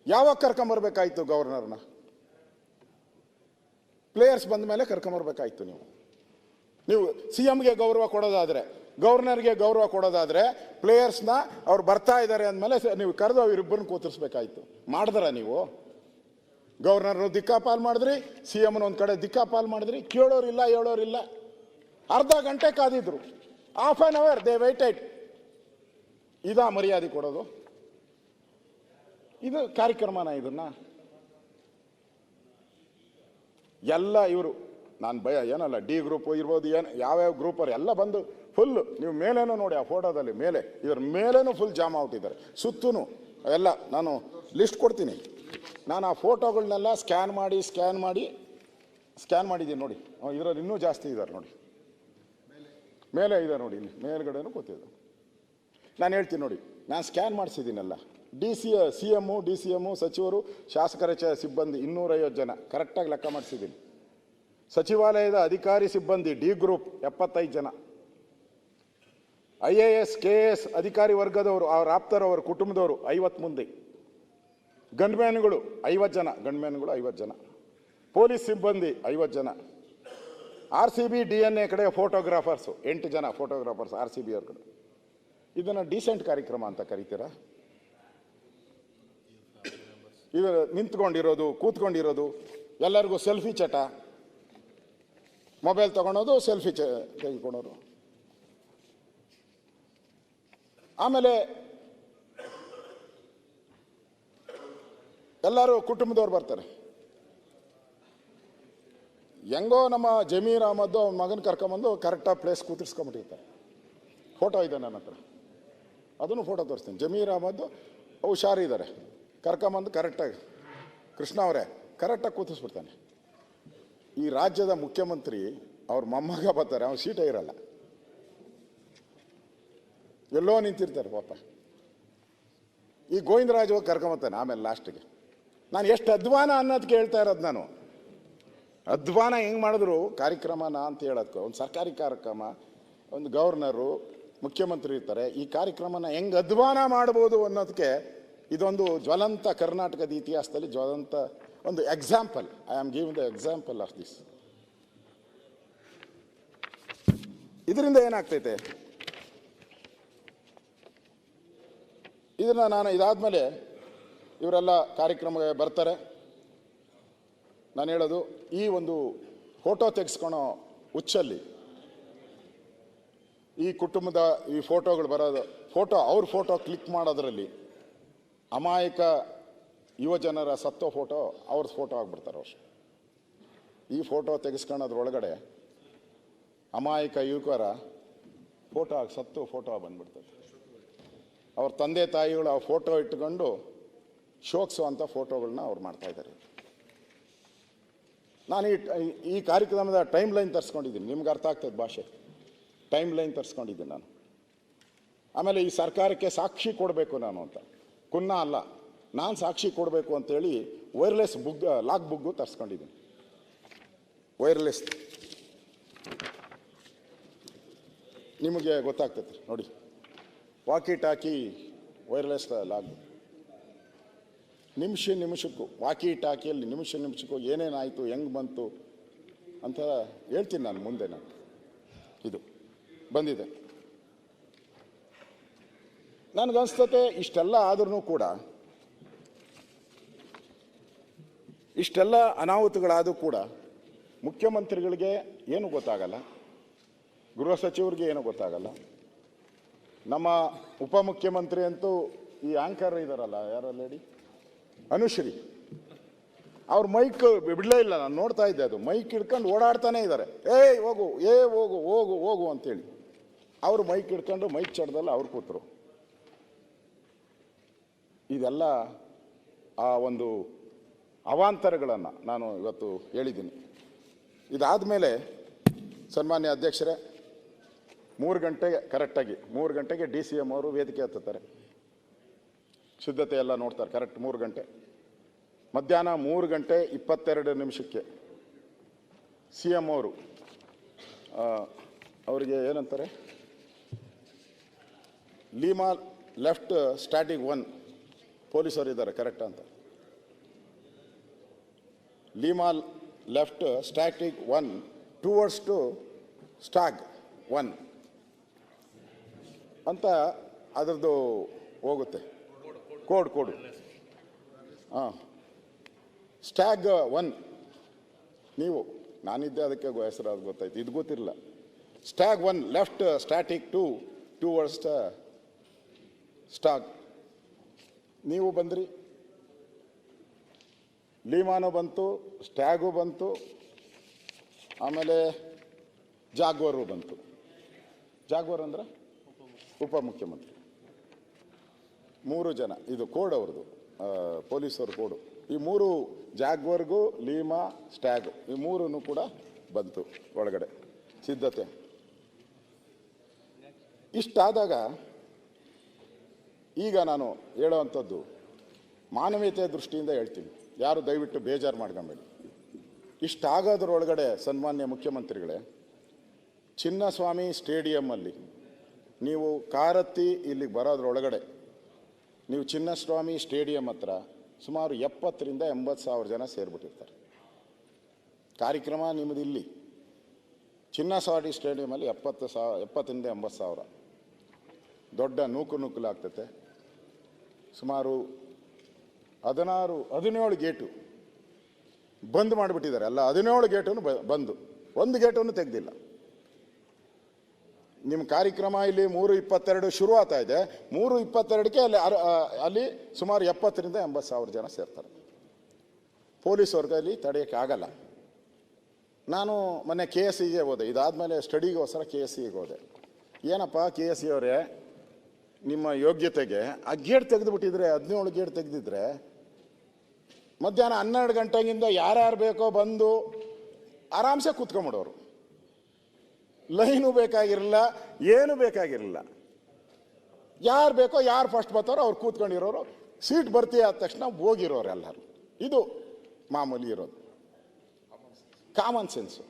ಯಾವಾಗ ಕರ್ಕೊಂಬರ್ಬೇಕಾಯ್ತು ಗವರ್ನರ್ನ? ಪ್ಲೇಯರ್ಸ್ ಬಂದ ಮೇಲೆ ಕರ್ಕೊಂಬರ್ಬೇಕಾಯ್ತು ನೀವು. ನೀವು ಸಿ ಎಮ್ಗೆ ಗೌರವ ಕೊಡೋದಾದ್ರೆ, ಗವರ್ನರ್ಗೆ ಗೌರವ ಕೊಡೋದಾದ್ರೆ ಪ್ಲೇಯರ್ಸ್ನ ಅವ್ರು ಬರ್ತಾ ಇದ್ದಾರೆ ಅಂದಮೇಲೆ ನೀವು ಕರೆದು ಅವರಿಬ್ಬರನ್ನ ಕೂತಿರ್ಸ್ಬೇಕಾಯ್ತು. ಮಾಡಿದ್ರ ನೀವು? ಗವರ್ನರ್ನು ದಿಕ್ಕಾಪಾಲ್ ಮಾಡಿದ್ರಿ ಸಿ ಎಮ್ನ ಒಂದು ಕಡೆ ದಿಕ್ಕಾಪಾಲ್ ಮಾಡಿದ್ರಿ, ಕೇಳೋರಿಲ್ಲ, ಹೇಳೋರಿಲ್ಲ. ಅರ್ಧ ಗಂಟೆ ಕಾದಿದ್ರು. Half an hour they waited ಇದಾ ಮರ್ಯಾದೆ ಕೊಡೋದು? ಇದು ಕಾರ್ಯಕ್ರಮನ ಇದನ್ನ ಎಲ್ಲ ಇವರು, ನಾನು ಭಯ, ಏನಲ್ಲ ಡಿ ಗ್ರೂಪ್ ಇರ್ಬೋದು, ಏನು, ಯಾವ್ಯಾವ ಗ್ರೂಪ್ ಅವ್ರು, ಎಲ್ಲ ಬಂದು ಫುಲ್ ನೀವು ಮೇಲೇನೂ ನೋಡಿ, ಆ ಫೋಟೋದಲ್ಲಿ ಮೇಲೆ, ಇವ್ರ ಮೇಲೇನೂ ಫುಲ್ ಜಾಮ್ ಆಗ್ತಿದ್ದಾರೆ ಸುತ್ತೂ ಎಲ್ಲ, ನಾನು ಲಿಸ್ಟ್ ಕೊಡ್ತೀನಿ. ನಾನು ಆ ಫೋಟೋಗಳನ್ನೆಲ್ಲ ಸ್ಕ್ಯಾನ್ ಮಾಡಿ ಸ್ಕ್ಯಾನ್ ಮಾಡಿ, ಸ್ಕ್ಯಾನ್ ಮಾಡಿದ್ದೀನಿ ನೋಡಿ. ಇದರಲ್ಲಿ ಇನ್ನೂ ಜಾಸ್ತಿ ಇದ್ದಾರೆ ನೋಡಿ. ಮೇಲೆ ಇದೆ ನೋಡಿ ಇಲ್ಲಿ, ಮೇಲ್ಗಡೆನೂ ಗೊತ್ತಿದೆ. ನಾನು ಹೇಳ್ತೀನಿ ನೋಡಿ, ನಾನು scan ಮಾಡಿಸಿದ್ದೀನಲ್ಲ. D C C M D C M ಸಚಿವರು ಶಾಸಕರ ಚ ಸಿಬ್ಬಂದಿ ಇನ್ನೂರೈವತ್ತು ಜನ, ಕರೆಕ್ಟಾಗಿ ಲೆಕ್ಕ ಮಾಡಿಸಿದ್ದೀನಿ. ಸಚಿವಾಲಯದ ಅಧಿಕಾರಿ ಸಿಬ್ಬಂದಿ ಡಿ ಗ್ರೂಪ್ ಎಪ್ಪತ್ತೈದು ಜನ. I A S K S ಅಧಿಕಾರಿ ವರ್ಗದವರು ಅವ್ರ ಆಪ್ತರವರು ಕುಟುಂಬದವರು ಐವತ್ತು ಮಂದಿ. ಗಂಡ್ಮ್ಯಾನ್ಗಳು ಐವತ್ತು ಜನ, ಗಂಡ್ಮ್ಯಾನ್ಗಳು ಐವತ್ತು ಜನ. ಪೊಲೀಸ್ ಸಿಬ್ಬಂದಿ ಐವತ್ತು ಜನ. R C B, D N A ಕಡೆ ಫೋಟೋಗ್ರಾಫರ್ಸು ಎಂಟು ಜನ ಫೋಟೋಗ್ರಾಫರ್ಸ್ ಆರ್ ಸಿ ಬಿ ಅವ್ರ ಕಡೆ ಇದನ್ನು ಡೀಸೆಂಟ್ ಕಾರ್ಯಕ್ರಮ ಅಂತ ಕರಿತೀರಾ? ಇದು ನಿಂತ್ಕೊಂಡಿರೋದು, ಕೂತ್ಕೊಂಡಿರೋದು, ಎಲ್ಲರಿಗೂ ಸೆಲ್ಫಿ ಚಟ. ಮೊಬೈಲ್ ತಗೊಳೋದು ಸೆಲ್ಫಿ ಚ ತೆಗೆದುಕೊಳೋರು ಆಮೇಲೆ ಎಲ್ಲರೂ ಕುಟುಂಬದವ್ರು ಬರ್ತಾರೆ. ಹೆಂಗೋ ನಮ್ಮ ಜಮೀರ್ ಅಹಮದ್ದು ಅವ್ನ ಮಗನ ಕರ್ಕೊಂಬಂದು ಕರೆಕ್ಟಾಗಿ ಪ್ಲೇಸ್ ಕೂತಿರ್ಸ್ಕೊಂಬಿಟ್ಟಿರ್ತಾರೆ. ಫೋಟೋ ಇದೆ ನನ್ನ ಹತ್ರ. ಅದನ್ನು ಫೋಟೋ ತೋರಿಸ್ತೀನಿ. ಜಮೀರ್ ಅಹಮದ್ದು ಹುಷಾರಿದ್ದಾರೆ. ಕರ್ಕೊಂಬಂದು ಕರೆಕ್ಟಾಗಿ ಕೃಷ್ಣ ಅವರೇ ಕರೆಕ್ಟಾಗಿ ಕೂತಿಸ್ಬಿಡ್ತಾನೆ. ಈ ರಾಜ್ಯದ ಮುಖ್ಯಮಂತ್ರಿ ಅವ್ರ ಮೊಮ್ಮಗ ಬರ್ತಾರೆ. ಅವ್ನು ಸೀಟೇ ಇರಲ್ಲ. ಎಲ್ಲೋ ನಿಂತಿರ್ತಾರೆ ಪಾಪ. ಈ ಗೋವಿಂದರಾಜ್ ಹೋಗಿ ಕರ್ಕೊಂಬತ್ತಾನೆ ಆಮೇಲೆ ಲಾಸ್ಟಿಗೆ ನಾನು ಎಷ್ಟು ಅಧ್ವಾನ ಅನ್ನೋದು ಕೇಳ್ತಾ ಇರೋದು ನಾನು. ಅಧ್ವಾನ ಹೆಂಗೆ ಮಾಡಿದ್ರು? ಕಾರ್ಯಕ್ರಮನ ಅಂತ ಹೇಳೋದಕ್ಕೆ. ಒಂದು ಸರ್ಕಾರಿ ಕಾರ್ಯಕ್ರಮ, ಒಂದು ಗವರ್ನರು, ಮುಖ್ಯಮಂತ್ರಿ ಇರ್ತಾರೆ. ಈ ಕಾರ್ಯಕ್ರಮನ ಹೆಂಗೆ ಅಧ್ವಾನ ಮಾಡ್ಬೋದು ಅನ್ನೋದಕ್ಕೆ ಇದೊಂದು ಜ್ವಲಂತ ಕರ್ನಾಟಕದ ಇತಿಹಾಸದಲ್ಲಿ ಜ್ವಲಂತ ಒಂದು example I am giving the example of this ಇದರಿಂದ ಏನಾಗ್ತೈತೆ? ಇದನ್ನ ನಾನು ಇದಾದ್ಮೇಲೆ ಇವರೆಲ್ಲ ಕಾರ್ಯಕ್ರಮಕ್ಕೆ ಬರ್ತಾರೆ. ನಾನು ಹೇಳೋದು, ಈ ಒಂದು ಫೋಟೋ ತೆಗೆಸ್ಕೊಳೋ ಹುಚ್ಚಲ್ಲಿ, ಈ ಕುಟುಂಬದ ಈ ಫೋಟೋಗಳು ಬರೋದು, ಫೋಟೋ, ಅವ್ರ ಫೋಟೋ ಕ್ಲಿಕ್ ಮಾಡೋದ್ರಲ್ಲಿ ಅಮಾಯಕ ಯುವ ಜನರ ಸತ್ತೋ ಫೋಟೋ ಅವ್ರದ್ದು ಫೋಟೋ ಆಗಿಬಿಡ್ತಾರೆ ಅವ್ರು ಈ ಫೋಟೋ ತೆಗೆಸ್ಕೊಳೋದ್ರೊಳಗಡೆ ಅಮಾಯಕ ಯುವಕರ ಫೋಟೋ, ಸತ್ತು ಫೋಟೋ ಬಂದ್ಬಿಡ್ತದೆ. ಅವ್ರ ತಂದೆ ತಾಯಿಗಳು ಆ ಫೋಟೋ ಇಟ್ಕೊಂಡು ಶೋಕಿಸುವಂಥ ಫೋಟೋಗಳನ್ನ ಅವ್ರು ಮಾಡ್ತಾ ಇದ್ದಾರೆ ನಾನು ಈ ಈ ಕಾರ್ಯಕ್ರಮದ ಟೈಮ್ ಲೈನ್ ತರಿಸ್ಕೊಂಡಿದ್ದೀನಿ ನಿಮ್ಗೆ ಅರ್ಥ ಆಗ್ತದೆ ಭಾಷೆ. ಟೈಮ್ ಲೈನ್ ತರಿಸ್ಕೊಂಡಿದ್ದೀನಿ ನಾನು. ಆಮೇಲೆ ಈ ಸರ್ಕಾರಕ್ಕೆ ಸಾಕ್ಷಿ ಕೊಡಬೇಕು ನಾನು ಅಂತ. ಕುನ್ನ ಅಲ್ಲ. ನಾನು ಸಾಕ್ಷಿ ಕೊಡಬೇಕು ಅಂತೇಳಿ ವೈರ್ಲೆಸ್ ಬುಗ್, ಲಾಕ್ ಬುಗ್ಗು ತರಿಸ್ಕೊಂಡಿದ್ದೀನಿ ವೈರ್ಲೆಸ್ ನಿಮಗೆ ಗೊತ್ತಾಗ್ತದೆ. ನೋಡಿ. ವಾಕಿ ಟಾಕಿ ವೈರ್ಲೆಸ್ ಲಾಗ್ ನಿಮಿಷ ನಿಮಿಷಕ್ಕೂ ವಾಕಿ ಟಾಕಿಯಲ್ಲಿ ನಿಮಿಷ ನಿಮಿಷಕ್ಕೂ ಏನೇನಾಯಿತು, ಹೆಂಗೆ ಬಂತು ಅಂತ ಹೇಳ್ತೀನಿ ನಾನು ಮುಂದೆ ನಾನು. ಇದು ಬಂದಿದೆ. ನನಗನ್ಸ್ತತೆ ಇಷ್ಟೆಲ್ಲ ಆದ್ರೂ ಕೂಡ ಇಷ್ಟೆಲ್ಲ ಅನಾಹುತಗಳಾದರೂ ಕೂಡ ಮುಖ್ಯಮಂತ್ರಿಗಳಿಗೆ ಏನು ಗೊತ್ತಾಗಲ್ಲ, ಗೃಹ ಸಚಿವರಿಗೆ ಏನು ಗೊತ್ತಾಗಲ್ಲ. ನಮ್ಮ ಉಪಮುಖ್ಯಮಂತ್ರಿ ಅಂತೂ ಈ ಆಂಕರ್ ಇದ್ದಾರಲ್ಲ ಯಾರಲ್ಲ ಲೇಡಿ ಅನುಶ್ರೀ. ಅವ್ರ ಮೈಕ್ ಬಿಡಲೇ ಇಲ್ಲ, ನಾನು ನೋಡ್ತಾ ಇದ್ದೆ ಅದು. ಮೈಕ್ ಹಿಡ್ಕೊಂಡು ಓಡಾಡ್ತಾನೆ ಇದ್ದಾರೆ ಏಯ್, ಹೋಗು, ಏ, ಹೋಗು ಹೋಗು ಹೋಗು ಅಂತೇಳಿ. ಅವರು ಮೈಕ್ ಹಿಡ್ಕೊಂಡು ಮೈಕ್ ಚಡ್ದಲ್ಲ ಅವ್ರು ಕೂತರು. ಇದೆಲ್ಲ ಆ ಒಂದು ಅವಾಂತರಗಳನ್ನು ನಾನು ಇವತ್ತು ಹೇಳಿದ್ದೀನಿ. ಇದಾದ ಮೇಲೆ ಸನ್ಮಾನ್ಯ ಅಧ್ಯಕ್ಷರೇ, ಮೂರು ಗಂಟೆಗೆ ಕರೆಕ್ಟಾಗಿ ಮೂರು ಗಂಟೆಗೆ ಡಿ ಸಿ ಎಂ ಅವರು ವೇದಿಕೆ ಹತ್ತುತ್ತಾರೆ. ಸಿದ್ಧತೆ ಎಲ್ಲ ನೋಡ್ತಾರೆ ಕರೆಕ್ಟ್ ಮೂರು ಗಂಟೆ. ಮಧ್ಯಾಹ್ನ ಮೂರು ಗಂಟೆ ಇಪ್ಪತ್ತೆರಡು ನಿಮಿಷಕ್ಕೆ ಸಿ ಎಂ ಅವರು ಅವರಿಗೆ ಏನಂತಾರೆ? ಲೀಮಾ ಲೆಫ್ಟ್ ಸ್ಟ್ಯಾಟಿಕ್ ಒನ್ ಪೊಲೀಸರು ಇದ್ದಾರೆ ಕರೆಕ್ಟ್ ಅಂತ. Lima left static one towards two stag one ಅಂತ ಅದರದ್ದು ಹೋಗುತ್ತೆ. Code, code. ಹಾಂ. Stag one. ನೀವು, ನಾನಿದ್ದೆ ಅದಕ್ಕೆ ಗೊ- ಹೆಸರು ಅದು ಗೊತ್ತಾಯ್ತು. ಇದು ಗೊತ್ತಿರಲ್ಲ stag one, left static two, towards stag. ನೀವು ಬಂದ್ರಿ. ಲೀಮಾನು ಬಂತು, ಸ್ಟ್ಯಾಗು ಬಂತು, ಆಮೇಲೆ ಜಾಗ್ವರು ಬಂತು. ಜಾಗ್ವರ್ ಅಂದ್ರೆ ಉಪಮುಖ್ಯಮಂತ್ರಿ ಮೂರು ಜನ, ಇದು ಕೋಡ್ ಅವ್ರದ್ದು ಪೊಲೀಸವ್ರ ಕೋಡು. ಈ ಮೂರು ಜಾಗ್ವರ್ಗು, ಲೀಮಾ, ಸ್ಟ್ಯಾಗು, ಈ ಮೂರೂ ಕೂಡ ಬಂತು ಒಳಗಡೆ. ಸಿದ್ಧತೆ. ಇಷ್ಟಾದಾಗ ಈಗ ನಾನು ಹೇಳೋವಂಥದ್ದು ಮಾನವೀಯತೆಯ ದೃಷ್ಟಿಯಿಂದ ಹೇಳ್ತೀನಿ. ಯಾರು ದಯವಿಟ್ಟು ಬೇಜಾರು ಮಾಡ್ಕೊಂಬೇಡಿ. ಇಷ್ಟಾಗೋದ್ರೊಳಗಡೆ ಸನ್ಮಾನ್ಯ ಮುಖ್ಯಮಂತ್ರಿಗಳೇ, ಚಿನ್ನಸ್ವಾಮಿ ಸ್ಟೇಡಿಯಮ್ಮಲ್ಲಿ ನೀವು ಕಾರತ್ತಿ ಇಲ್ಲಿಗೆ ಬರೋದ್ರೊಳಗಡೆ ನೀವು ಚಿನ್ನಸ್ವಾಮಿ ಸ್ಟೇಡಿಯಂ ಹತ್ರ ಸುಮಾರು ಎಪ್ಪತ್ತರಿಂದ ಎಂಬತ್ತು ಸಾವಿರ ಜನ ಸೇರಿಬಿಟ್ಟಿರ್ತಾರೆ. ಕಾರ್ಯಕ್ರಮ ನಿಮ್ಮದು ಇಲ್ಲಿ. ಚಿನ್ನಸ್ವಾಮಿ ಸ್ಟೇಡಿಯಮಲ್ಲಿ ಎಪ್ಪತ್ತು ಸಾವಿರ ಎಪ್ಪತ್ತರಿಂದ ಎಂಬತ್ತು ಸಾವಿರ. ದೊಡ್ಡ ನೂಕು ಆಗ್ತದೆ ಸುಮಾರು ಹದಿನಾರು, ಹದಿನೇಳು ಗೇಟು ಬಂದ್ ಮಾಡಿಬಿಟ್ಟಿದ್ದಾರೆ. ಅಲ್ಲ, ಹದಿನೇಳು ಗೇಟನ್ನು ಬಂದು. ಒಂದು ಗೇಟನ್ನು ತೆಗೆದಿಲ್ಲ. ನಿಮ್ಮ ಕಾರ್ಯಕ್ರಮ ಇಲ್ಲಿ ಮೂರು ಇಪ್ಪತ್ತೆರಡು ಶುರು ಆಗ್ತಾ ಇದೆ. ಮೂರು ಇಪ್ಪತ್ತೆರಡಕ್ಕೆ ಅಲ್ಲಿ ಅಲ್ಲಿ ಸುಮಾರು ಎಪ್ಪತ್ತರಿಂದ ಎಂಬತ್ತು ಸಾವಿರ ಜನ ಸೇರ್ತಾರೆ. ಪೊಲೀಸ್ ವರ್ಗದಲ್ಲಿ ತಡೆಯೋಕ್ಕೆ ಆಗಲ್ಲ. ನಾನು ಮೊನ್ನೆ ಕೆ ಎಸ್ ಸಿಗೆ ಹೋದೆ. ಇದಾದಮೇಲೆ ಸ್ಟಡಿಗೋಸ್ಕರ ಕೆ ಎಸ್ ಸಿಗೆ ಹೋದೆ. ಏನಪ್ಪ ಕೆ ಎಸ್ ಸಿ ಅವರೇ, ನಿಮ್ಮ ಯೋಗ್ಯತೆಗೆ ಆ ಗೇಟ್ ತೆಗೆದುಬಿಟ್ಟಿದ್ರೆ, ಹದಿನೇಳು ಗೇಟ್ ತೆಗೆದಿದ್ರೆ, ಮಧ್ಯಾಹ್ನ ಹನ್ನೆರಡು ಗಂಟೆಗಿಂದ ಯಾರ್ಯಾರು ಬೇಕೋ ಬಂದು ಆರಾಮ್ಸೆ ಕೂತ್ಕೊಂಬಿಡೋರು. ಲೈನು ಬೇಕಾಗಿರಲಿಲ್ಲ, ಏನು ಬೇಕಾಗಿರಲಿಲ್ಲ. ಯಾರು ಬೇಕೋ ಯಾರು ಫಸ್ಟ್ ಬರ್ತಾರೋ ಅವ್ರು ಕೂತ್ಕೊಂಡಿರೋರು ಸೀಟ್ ಬರ್ತೀಯ ಆದ ತಕ್ಷಣ ಹೋಗಿರೋರು ಎಲ್ಲರೂ. ಇದು ಮಾಮೂಲಿ ಇರೋದು. ಕಾಮನ್ ಸೆನ್ಸು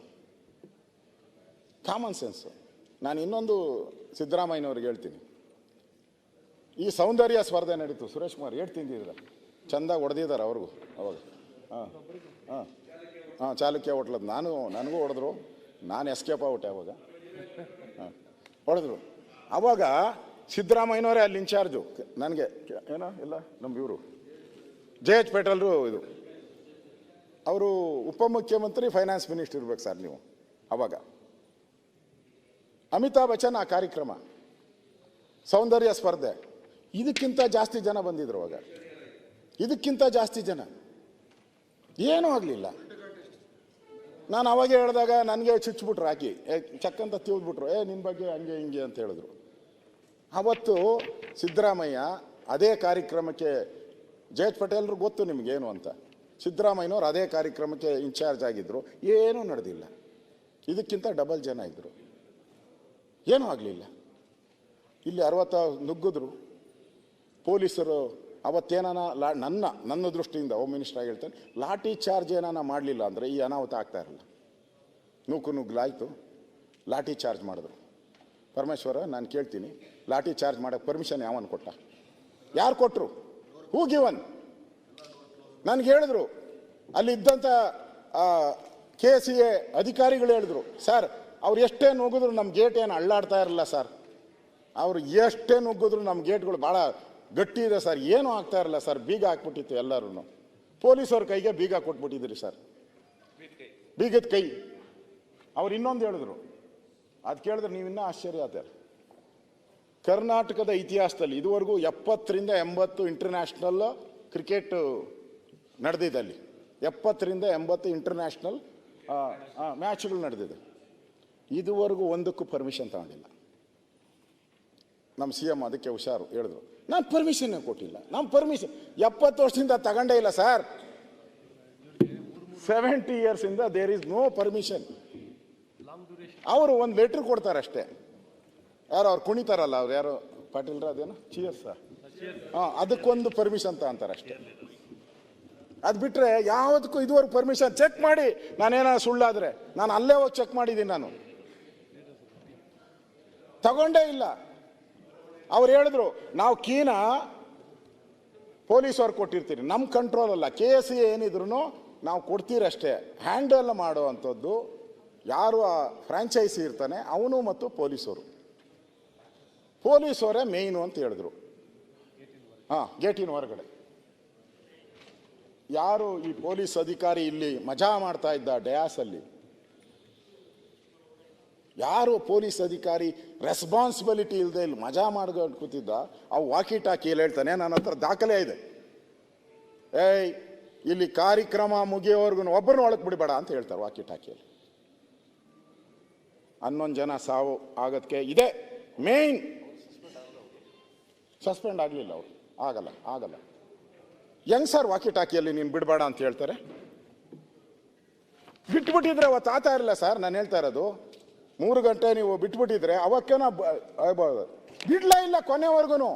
ಕಾಮನ್ ಸೆನ್ಸು ನಾನು ಇನ್ನೊಂದು ಸಿದ್ದರಾಮಯ್ಯನವ್ರಿಗೆ ಹೇಳ್ತೀನಿ. ಈ ಸೌಂದರ್ಯ ಸ್ಪರ್ಧೆ ನಡೀತು. ಸುರೇಶ್ ಕುಮಾರ್ ಏಟ್ ತಿಂದಿದ್ರ. ಚಂದ ಹೊಡೆದಿದ್ದಾರೆ ಅವ್ರಿಗೂ ಅವಾಗ. ಹಾಂ ಹಾಂ. ಹಾಂ, ಚಾಲುಕ್ಯ ಹೋಟ್ಲದ್ದು ನಾನು, ನನಗೂ ಹೊಡೆದ್ರು. ನಾನು ಎಸ್ಕೇಪ್ ಆಗ್ಬಿಟ್ಟೆ ಅವಾಗ ಹೊಡೆದ್ರು. ಅವಾಗ ಸಿದ್ದರಾಮಯ್ಯನವರೇ ಅಲ್ಲಿ ಇನ್ಚಾರ್ಜು ನನಗೆ ಏನೋ, ಇಲ್ಲ, ನಮ್ಮ ಇವರು. ಜೆ ಎಚ್ ಪೇಟಲ್ರು ಇದು. ಅವರು ಉಪಮುಖ್ಯಮಂತ್ರಿ ಫೈನಾನ್ಸ್ ಮಿನಿಸ್ಟರ್ ಇರ್ಬೇಕು ಸರ್ ನೀವು, ಅವಾಗ. ಅಮಿತಾಬ್ ಬಚ್ಚನ್ ಆ ಕಾರ್ಯಕ್ರಮ. ಸೌಂದರ್ಯ ಸ್ಪರ್ಧೆ. ಇದಕ್ಕಿಂತ ಜಾಸ್ತಿ ಜನ ಬಂದಿದ್ರು ಅವಾಗ. ಇದಕ್ಕಿಂತ ಜಾಸ್ತಿ ಜನ. ಏನೂ ಆಗಲಿಲ್ಲ. ನಾನು ಅವಾಗ ಹೇಳಿದಾಗ ನನಗೆ ಚುಚ್ಚಿಬಿಟ್ರು ಹಾಕಿ ಚಕ್ಕಂತ ತಿವಿದ್ಬಿಟ್ರು. ಏ ನಿನ್ನ ಬಗ್ಗೆ ಹಂಗೆ ಹಿಂಗೆ ಅಂತ ಹೇಳಿದ್ರು. ಅವತ್ತು ಸಿದ್ದರಾಮಯ್ಯ ಅದೇ ಕಾರ್ಯಕ್ರಮಕ್ಕೆ, ಜಯತ್ ಪಟೇಲ್ರು ಗೊತ್ತು ನಿಮಗೇನು ಅಂತ. ಸಿದ್ದರಾಮಯ್ಯನವ್ರು ಅದೇ ಕಾರ್ಯಕ್ರಮಕ್ಕೆ ಇನ್ಚಾರ್ಜ್ ಆಗಿದ್ರು. ಏನೂ ನಡೆದಿಲ್ಲ. ಇದಕ್ಕಿಂತ ಡಬಲ್ ಜನ ಇದ್ದರು ಏನೂ ಆಗಲಿಲ್ಲ. ಇಲ್ಲಿ ಅರವತ್ತ ನುಗ್ಗಿದ್ರು. ಪೊಲೀಸರು ಅವತ್ತೇನಾನ ಲಾ, ನನ್ನ ನನ್ನ ದೃಷ್ಟಿಯಿಂದ ಹೋಮ್ ಮಿನಿಸ್ಟರ್ ಆಗಿ ಹೇಳ್ತೇನೆ ಲಾಠಿ ಚಾರ್ಜ್ ಏನಾನ ಮಾಡಲಿಲ್ಲ ಅಂದರೆ ಈ ಅನಾಹುತ ಆಗ್ತಾ ಇರಲ್ಲ. ನೂಕು ನುಗ್ಲಾಯಿತು ಲಾಠಿ ಚಾರ್ಜ್ ಮಾಡಿದ್ರು. ಪರಮೇಶ್ವರ, ನಾನು ಕೇಳ್ತೀನಿ ಲಾಠಿ ಚಾರ್ಜ್ ಮಾಡೋಕ್ಕೆ ಪರ್ಮಿಷನ್ ಯಾವನ್ ಕೊಟ್ಟ? ಯಾರು ಕೊಟ್ಟರು ಹೂ ಗಿವನ್ ನನಗೆ ಹೇಳಿದ್ರು. ಅಲ್ಲಿ ಇದ್ದಂಥ ಕೆ ಸಿ ಎ ಅಧಿಕಾರಿಗಳು ಹೇಳಿದ್ರು ಸರ್ ಅವ್ರು ಎಷ್ಟೇ ನುಗ್ಗಿದ್ರು ನಮ್ಮ ಗೇಟ್ ಏನು ಅಳ್ಳಾಡ್ತಾ ಇರಲ್ಲ ಸರ್ ಅವರು ಎಷ್ಟೇ ನುಗ್ಗಿದ್ರು ನಮ್ಮ ಗೇಟ್ಗಳು ಭಾಳ ಗಟ್ಟಿ ಇದೆ ಸರ್. ಏನೂ ಆಗ್ತಾ ಇರಲ್ಲ ಸರ್. ಬೀಗ ಹಾಕ್ಬಿಟ್ಟಿತ್ತು ಎಲ್ಲರೂ ಪೊಲೀಸವ್ರ ಕೈಗೆ ಬೀಗ ಕೊಟ್ಬಿಟ್ಟಿದ್ರಿ ಸರ್. ಬೀಗದ ಕೈ. ಅವ್ರು ಇನ್ನೊಂದು ಹೇಳಿದ್ರು. ಅದು ಕೇಳಿದ್ರೆ ನೀವಿನ್ನೂ ಆಶ್ಚರ್ಯ ಆತ ಕರ್ನಾಟಕದ ಇತಿಹಾಸದಲ್ಲಿ ಇದುವರೆಗೂ ಎಪ್ಪತ್ತರಿಂದ ಎಂಬತ್ತು ಇಂಟರ್ನ್ಯಾಷನಲ್ ಕ್ರಿಕೆಟ್ ನಡೆದಿದೆ ಅಲ್ಲಿ. ಎಪ್ಪತ್ತರಿಂದ ಎಂಬತ್ತು ಇಂಟರ್ನ್ಯಾಷನಲ್ ಮ್ಯಾಚ್ಗಳು ನಡೆದಿದೆ. ಇದುವರೆಗೂ ಒಂದಕ್ಕೂ ಪರ್ಮಿಷನ್ ತಗೊಂಡಿಲ್ಲ. ನಮ್ಮ ಸಿ ಎಂ ಅದಕ್ಕೆ ಹುಷಾರು ಹೇಳಿದ್ರು. ನಾನು ಪರ್ಮಿಷನ್ನೇ ಕೊಟ್ಟಿಲ್ಲ. ನಮ್ಮ ಪರ್ಮಿಷನ್ ಎಪ್ಪತ್ತು ವರ್ಷದಿಂದ ತಗೊಂಡೇ ಇಲ್ಲ ಸರ್. ಸೆವೆಂಟಿ ಇಯರ್ಸಿಂದ ದೇರ್ ಇಸ್ ನೋ ಪರ್ಮಿಷನ್ ಅವರು ಒಂದು ಲೆಟ್ರ್ ಕೊಡ್ತಾರೆ ಅಷ್ಟೇ. ಯಾರು ಅವ್ರು ಕುಣಿತಾರಲ್ಲ, ಅವ್ರು ಯಾರು ಪಾಟೀಲ್ರ ಅದೇನು? ಚಿಯರ್ಸ ಹಾಂ, ಅದಕ್ಕೊಂದು ಪರ್ಮಿಷನ್ ಅಂತ ಅಂತಾರೆ ಅಷ್ಟೇ. ಅದು ಬಿಟ್ಟರೆ ಯಾವುದಕ್ಕೂ ಇದುವರೆಗೂ ಪರ್ಮಿಷನ್ ಚೆಕ್ ಮಾಡಿ. ನಾನೇನಾದ್ರು ಸುಳ್ಳಾದರೆ? ನಾನು ಅಲ್ಲೇ ಹೋಗಿ ಚೆಕ್ ಮಾಡಿದ್ದೀನಿ ನಾನು. ತಗೊಂಡೇ ಇಲ್ಲ. ಅವ್ರು ಹೇಳಿದ್ರು, ನಾವು ಕೀನ ಪೊಲೀಸವ್ರು ಕೊಟ್ಟಿರ್ತೀರಿ ನಮ್ಮ ಕಂಟ್ರೋಲ್ ಅಲ್ಲ ಕೆ ಎಸ್ ಸಿ ಏನಿದ್ರು ನಾವು ಕೊಡ್ತೀರಷ್ಟೇ ಹ್ಯಾಂಡಲ್ ಮಾಡುವಂಥದ್ದು ಯಾರು ಆ ಫ್ರಾಂಚೈಸಿ ಇರ್ತಾನೆ, ಅವನು ಮತ್ತು ಪೊಲೀಸರು ಪೊಲೀಸವರೇ ಮೇಯ್ನು ಅಂತ ಹೇಳಿದ್ರು. ಹಾಂ, ಗೇಟಿನ ಹೊರಗಡೆ. ಯಾರು ಈ ಪೊಲೀಸ್ ಅಧಿಕಾರಿ ಇಲ್ಲಿ ಮಜಾ ಮಾಡ್ತಾ ಇದ್ದ ಡಯಾಸಲ್ಲಿ ಯಾರು ಪೊಲೀಸ್ ಅಧಿಕಾರಿ ರೆಸ್ಪಾನ್ಸಿಬಿಲಿಟಿ ಇಲ್ಲದೆ ಇಲ್ಲಿ ಮಜಾ ಮಾಡ್ಕೊಂಡು ಕೂತಿದ್ದ ಅವು ವಾಕಿ ಟಾಕಿಯಲ್ಲಿ ಹೇಳ್ತಾನೆ ನನ್ನ ಹತ್ರ ದಾಖಲೆ ಇದೆ. ಏಯ್, ಇಲ್ಲಿ ಕಾರ್ಯಕ್ರಮ ಮುಗಿಯೋವರೆಗೂ ಒಬ್ಬರನ್ನ ಒಳಗೆ ಬಿಡಬೇಡ, ಅಂತ ಹೇಳ್ತಾರೆ ವಾಕಿ ಟಾಕಿಯಲ್ಲಿ ಹನ್ನೊಂದು ಜನ ಸಾವು ಆಗೋದಕ್ಕೆ ಇದೆ ಮೇನ್ ಸಸ್ಪೆಂಡ್ ಆಗಲಿಲ್ಲ ಅವರು. ಆಗಲ್ಲ ಆಗಲ್ಲ. ಹೆಂಗ್ ಸರ್ ವಾಕಿ ಟಾಕಿಯಲ್ಲಿ ನೀನು ಬಿಡಬೇಡ, ಅಂತ ಹೇಳ್ತಾರೆ. ಬಿಟ್ಬಿಟ್ಟಿದ್ರೆ ಅವತ್ತು ಆತ ಇರಲ್ಲ ಸರ್, ನಾನು ಹೇಳ್ತಾ ಇರೋದು ಮೂರು ಗಂಟೆ ನೀವು ಬಿಟ್ಬಿಟ್ಟಿದ್ರೆ ಅವಕ್ಕೇನ ಬಿಡ್ಲೇ ಇಲ್ಲ ಕೊನೆವರೆಗೂ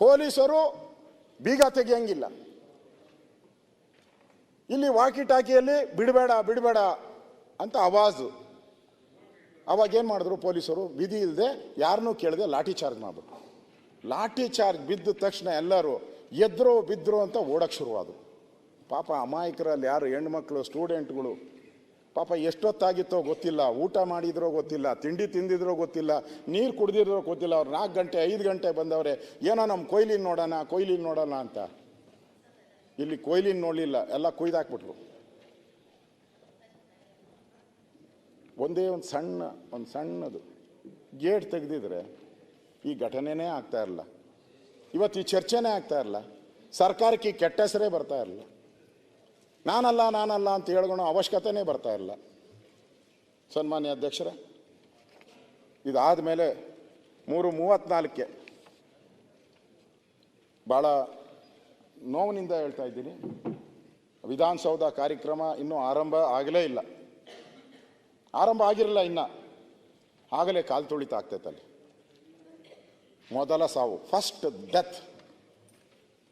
ಪೊಲೀಸರು ಬೀಗ ತೆಗಿಯಂಗಿಲ್ಲ. ಇಲ್ಲಿ ವಾಕಿ ಟಾಕಿಯಲ್ಲಿ ಬಿಡಬೇಡ ಬಿಡಬೇಡ ಅಂತ ಆವಾಜು. ಅವಾಗ ಏನು ಮಾಡಿದ್ರು ಪೊಲೀಸರು? ವಿಧಿ ಇಲ್ಲದೆ ಯಾರನ್ನೂ ಕೇಳದೆ ಲಾಠಿ ಚಾರ್ಜ್ ಮಾಡಿದ್ರು ಲಾಠಿ ಚಾರ್ಜ್ ಬಿದ್ದ ತಕ್ಷಣ ಎಲ್ಲರೂ ಎದ್ರು ಬಿದ್ರು ಅಂತ ಓಡಕ್ಕೆ ಶುರುವಾದರು. ಪಾಪ ಅಮಾಯಕರಲ್ಲಿ ಯಾರು ಹೆಣ್ಮಕ್ಳು ಸ್ಟೂಡೆಂಟ್ಗಳು ಪಾಪ ಎಷ್ಟೊತ್ತಾಗಿತ್ತೋ ಗೊತ್ತಿಲ್ಲ. ಊಟ ಮಾಡಿದ್ರೋ ಗೊತ್ತಿಲ್ಲ, ತಿಂಡಿ ತಿಂದಿದ್ರೋ ಗೊತ್ತಿಲ್ಲ, ನೀರು ಕುಡಿದಿದ್ರೋ ಗೊತ್ತಿಲ್ಲ. ಅವ್ರು ನಾಲ್ಕು ಗಂಟೆ, ಐದು ಗಂಟೆ ಬಂದವ್ರೆ, ಏನೋ ನಮ್ಮ ಕೊಯ್ಲಿನ ನೋಡೋಣ ಕೊಯ್ಲಿನ ನೋಡೋಣ ಅಂತ. ಇಲ್ಲಿ ಕೊಯ್ಲಿನ ನೋಡಲಿಲ್ಲ, ಎಲ್ಲ ಕುಯ್ದಾಕ್ಬಿಟ್ರು. ಒಂದೇ ಒಂದು ಸಣ್ಣ, ಒಂದು ಸಣ್ಣದು ಗೇಟ್ ತೆಗೆದಿದ್ರೆ ಈ ಘಟನೆನೇ ಆಗ್ತಾ ಇರಲ್ಲ. ಇವತ್ತು ಈ ಚರ್ಚೆನೇ ಆಗ್ತಾ ಇರಲ್ಲ. ಸರ್ಕಾರಕ್ಕೆ ಕೆಟ್ಟ ಹೆಸರೇ ಬರ್ತಾ ಇರಲ್ಲ. ನಾನಲ್ಲ ನಾನಲ್ಲ ಅಂತ ಹೇಳ್ಕೊಳೋ ಅವಶ್ಯಕತೆನೇ ಬರ್ತಾ ಇಲ್ಲ. ಸನ್ಮಾನ್ಯ ಅಧ್ಯಕ್ಷರೇ ಇದಾದ ಮೇಲೆ ಮೂರು ಮೂವತ್ತ್ನಾಲ್ಕೆ ಭಾಳ ನೋವಿನಿಂದ ಹೇಳ್ತಾ ಇದ್ದೀನಿ. ವಿಧಾನಸೌಧ ಕಾರ್ಯಕ್ರಮ ಇನ್ನೂ ಆರಂಭ ಆಗಲೇ ಇಲ್ಲ. ಆರಂಭ ಆಗಿರಲಿಲ್ಲ ಇನ್ನು. ಆಗಲೇ ಕಾಲು ತುಳಿತ ಆಗ್ತೈತೆ ಅಲ್ಲಿ ಮೊದಲ ಸಾವು ಫಸ್ಟ್ ಡೆತ್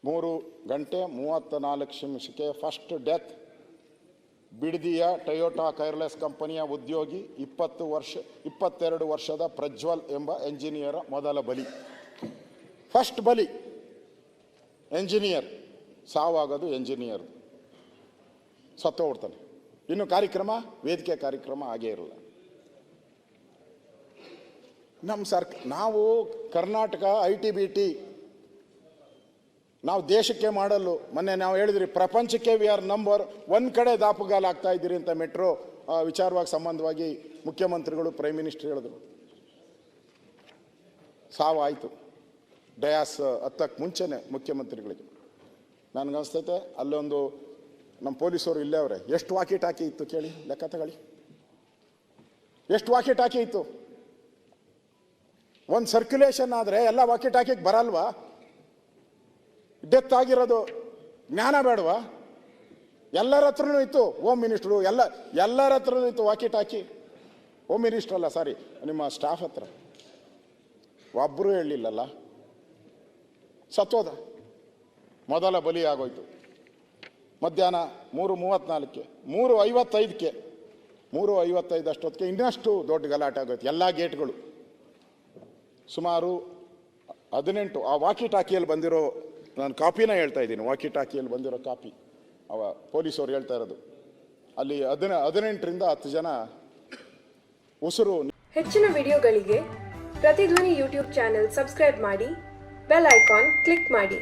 ಮೂರು ಗಂಟೆ ಮೂವತ್ತ ನಾಲ್ಕು ನಿಮಿಷಕ್ಕೆ ಫಸ್ಟ್ ಡೆತ್ ಬಿಡದಿಯ ಟೊಯೋಟಾ ಕೈರ್ಲೆಸ್ ಕಂಪನಿಯ ಉದ್ಯೋಗಿ, ಇಪ್ಪತ್ತು ವರ್ಷ, ಇಪ್ಪತ್ತೆರಡು ವರ್ಷದ ಪ್ರಜ್ವಲ್ ಎಂಬ ಎಂಜಿನಿಯರ ಮೊದಲ ಬಲಿ. ಫಸ್ಟ್ ಬಲಿ. ಎಂಜಿನಿಯರ್ ಸಾವಾಗೋದು ಎಂಜಿನಿಯರ್ ಸತ್ತು ಹೋಗ್ತಾನೆ ಇನ್ನು ಕಾರ್ಯಕ್ರಮ, ವೇದಿಕೆ ಕಾರ್ಯಕ್ರಮ ಆಗೇ ಇರಲ್ಲ. ನಮ್ಮ ಸರ್ಕ, ನಾವು Karnataka I T B T ನಾವು ದೇಶಕ್ಕೆ ಮಾಡಲು, ಮೊನ್ನೆ ನಾವು ಹೇಳಿದ್ರಿ, ಪ್ರಪಂಚಕ್ಕೆ ವಿ ಆರ್ ನಂಬರ್ ಒಂದು ಕಡೆ ದಾಪುಗಾಲ ಆಗ್ತಾ ಇದ್ದೀರಿ ಅಂತ ಮೆಟ್ರೋ ವಿಚಾರವಾಗಿ ಸಂಬಂಧವಾಗಿ ಮುಖ್ಯಮಂತ್ರಿಗಳು ಪ್ರೈಮ್ ಮಿನಿಸ್ಟರ್ ಹೇಳಿದ್ರು. ಸಾವಾಯಿತು. ಡಯಾಸ್ ಹತ್ತಕ್ಕೆ ಮುಂಚೆನೆ ಮುಖ್ಯಮಂತ್ರಿಗಳಿಗೆ. ನನಗನ್ಸ್ತೈತೆ ಅಲ್ಲೊಂದು ನಮ್ಮ ಪೊಲೀಸರು ಇಲ್ಲೇ ಅವರೇ, ಎಷ್ಟು ವಾಕಿ ಟಾಕಿ ಇತ್ತು ಕೇಳಿ, ಲೆಕ್ಕ ತಗೊಳ್ಳಿ. ಎಷ್ಟು ವಾಕಿ ಟಾಕಿ ಇತ್ತು? ಒಂದು ಸರ್ಕ್ಯುಲೇಷನ್ ಆದರೆ ಎಲ್ಲ ವಾಕಿ ಟಾಕಿಗೆ ಬರಲ್ವಾ? ಡೆತ್ ಆಗಿರೋದು ಜ್ಞಾನ ಬೇಡವಾ? ಎಲ್ಲರ ಹತ್ರನೂ ಇತ್ತು ಹೋಮ್ ಮಿನಿಸ್ಟ್ರು ಎಲ್ಲ, ಎಲ್ಲರ ಹತ್ರನೂ ಇತ್ತು ವಾಕಿ ಟಾಕಿ ಹೋಮ್ ಮಿನಿಸ್ಟ್ರ್ ಅಲ್ಲ ಸಾರಿ ನಿಮ್ಮ ಸ್ಟಾಫ್ ಹತ್ರ. ಒಬ್ಬರೂ ಹೇಳಲಿಲ್ಲಲ್ಲ. ಸತ್ತೋದ. ಮೊದಲ ಬಲಿ ಆಗೋಯ್ತು. ಮಧ್ಯಾಹ್ನ ಮೂರು ಮೂವತ್ತ್ನಾಲ್ಕಕ್ಕೆ ಮೂರು ಐವತ್ತೈದಕ್ಕೆ ಮೂರು ಐವತ್ತೈದು ಅಷ್ಟೊತ್ತಿಗೆ ಇನ್ನಷ್ಟು ದೊಡ್ಡ ಗಲಾಟೆ ಆಗೋಯ್ತು, ಎಲ್ಲ ಗೇಟ್ಗಳು. ಸುಮಾರು ಹದಿನೆಂಟು, ಆ ವಾಕಿ ಟಾಕಿಯಲ್ಲಿ ಬಂದಿರೋ ನಾನು ಕಾಪಿನ ಹೇಳ್ತಾ ಇದ್ದೀನಿ. ವಾಕಿ ಟಾಕಿಯಲ್ಲಿ ಬಂದಿರೋ ಕಾಪಿ. ಅವ ಪೊಲೀಸವ್ರು ಹೇಳ್ತಾ ಇರೋದು. ಅಲ್ಲಿ ಹದಿನ, ಹದಿನೆಂಟರಿಂದ ಹತ್ತು ಜನ ಉಸಿರು ಹೆಚ್ಚಿನ ವಿಡಿಯೋಗಳಿಗೆ ಪ್ರತಿಧ್ವನಿ ಯೂಟ್ಯೂಬ್ ಚಾನೆಲ್ ಸಬ್ಸ್ಕ್ರೈಬ್ ಮಾಡಿ, ಬೆಲ್ ಐಕಾನ್ ಕ್ಲಿಕ್ ಮಾಡಿ.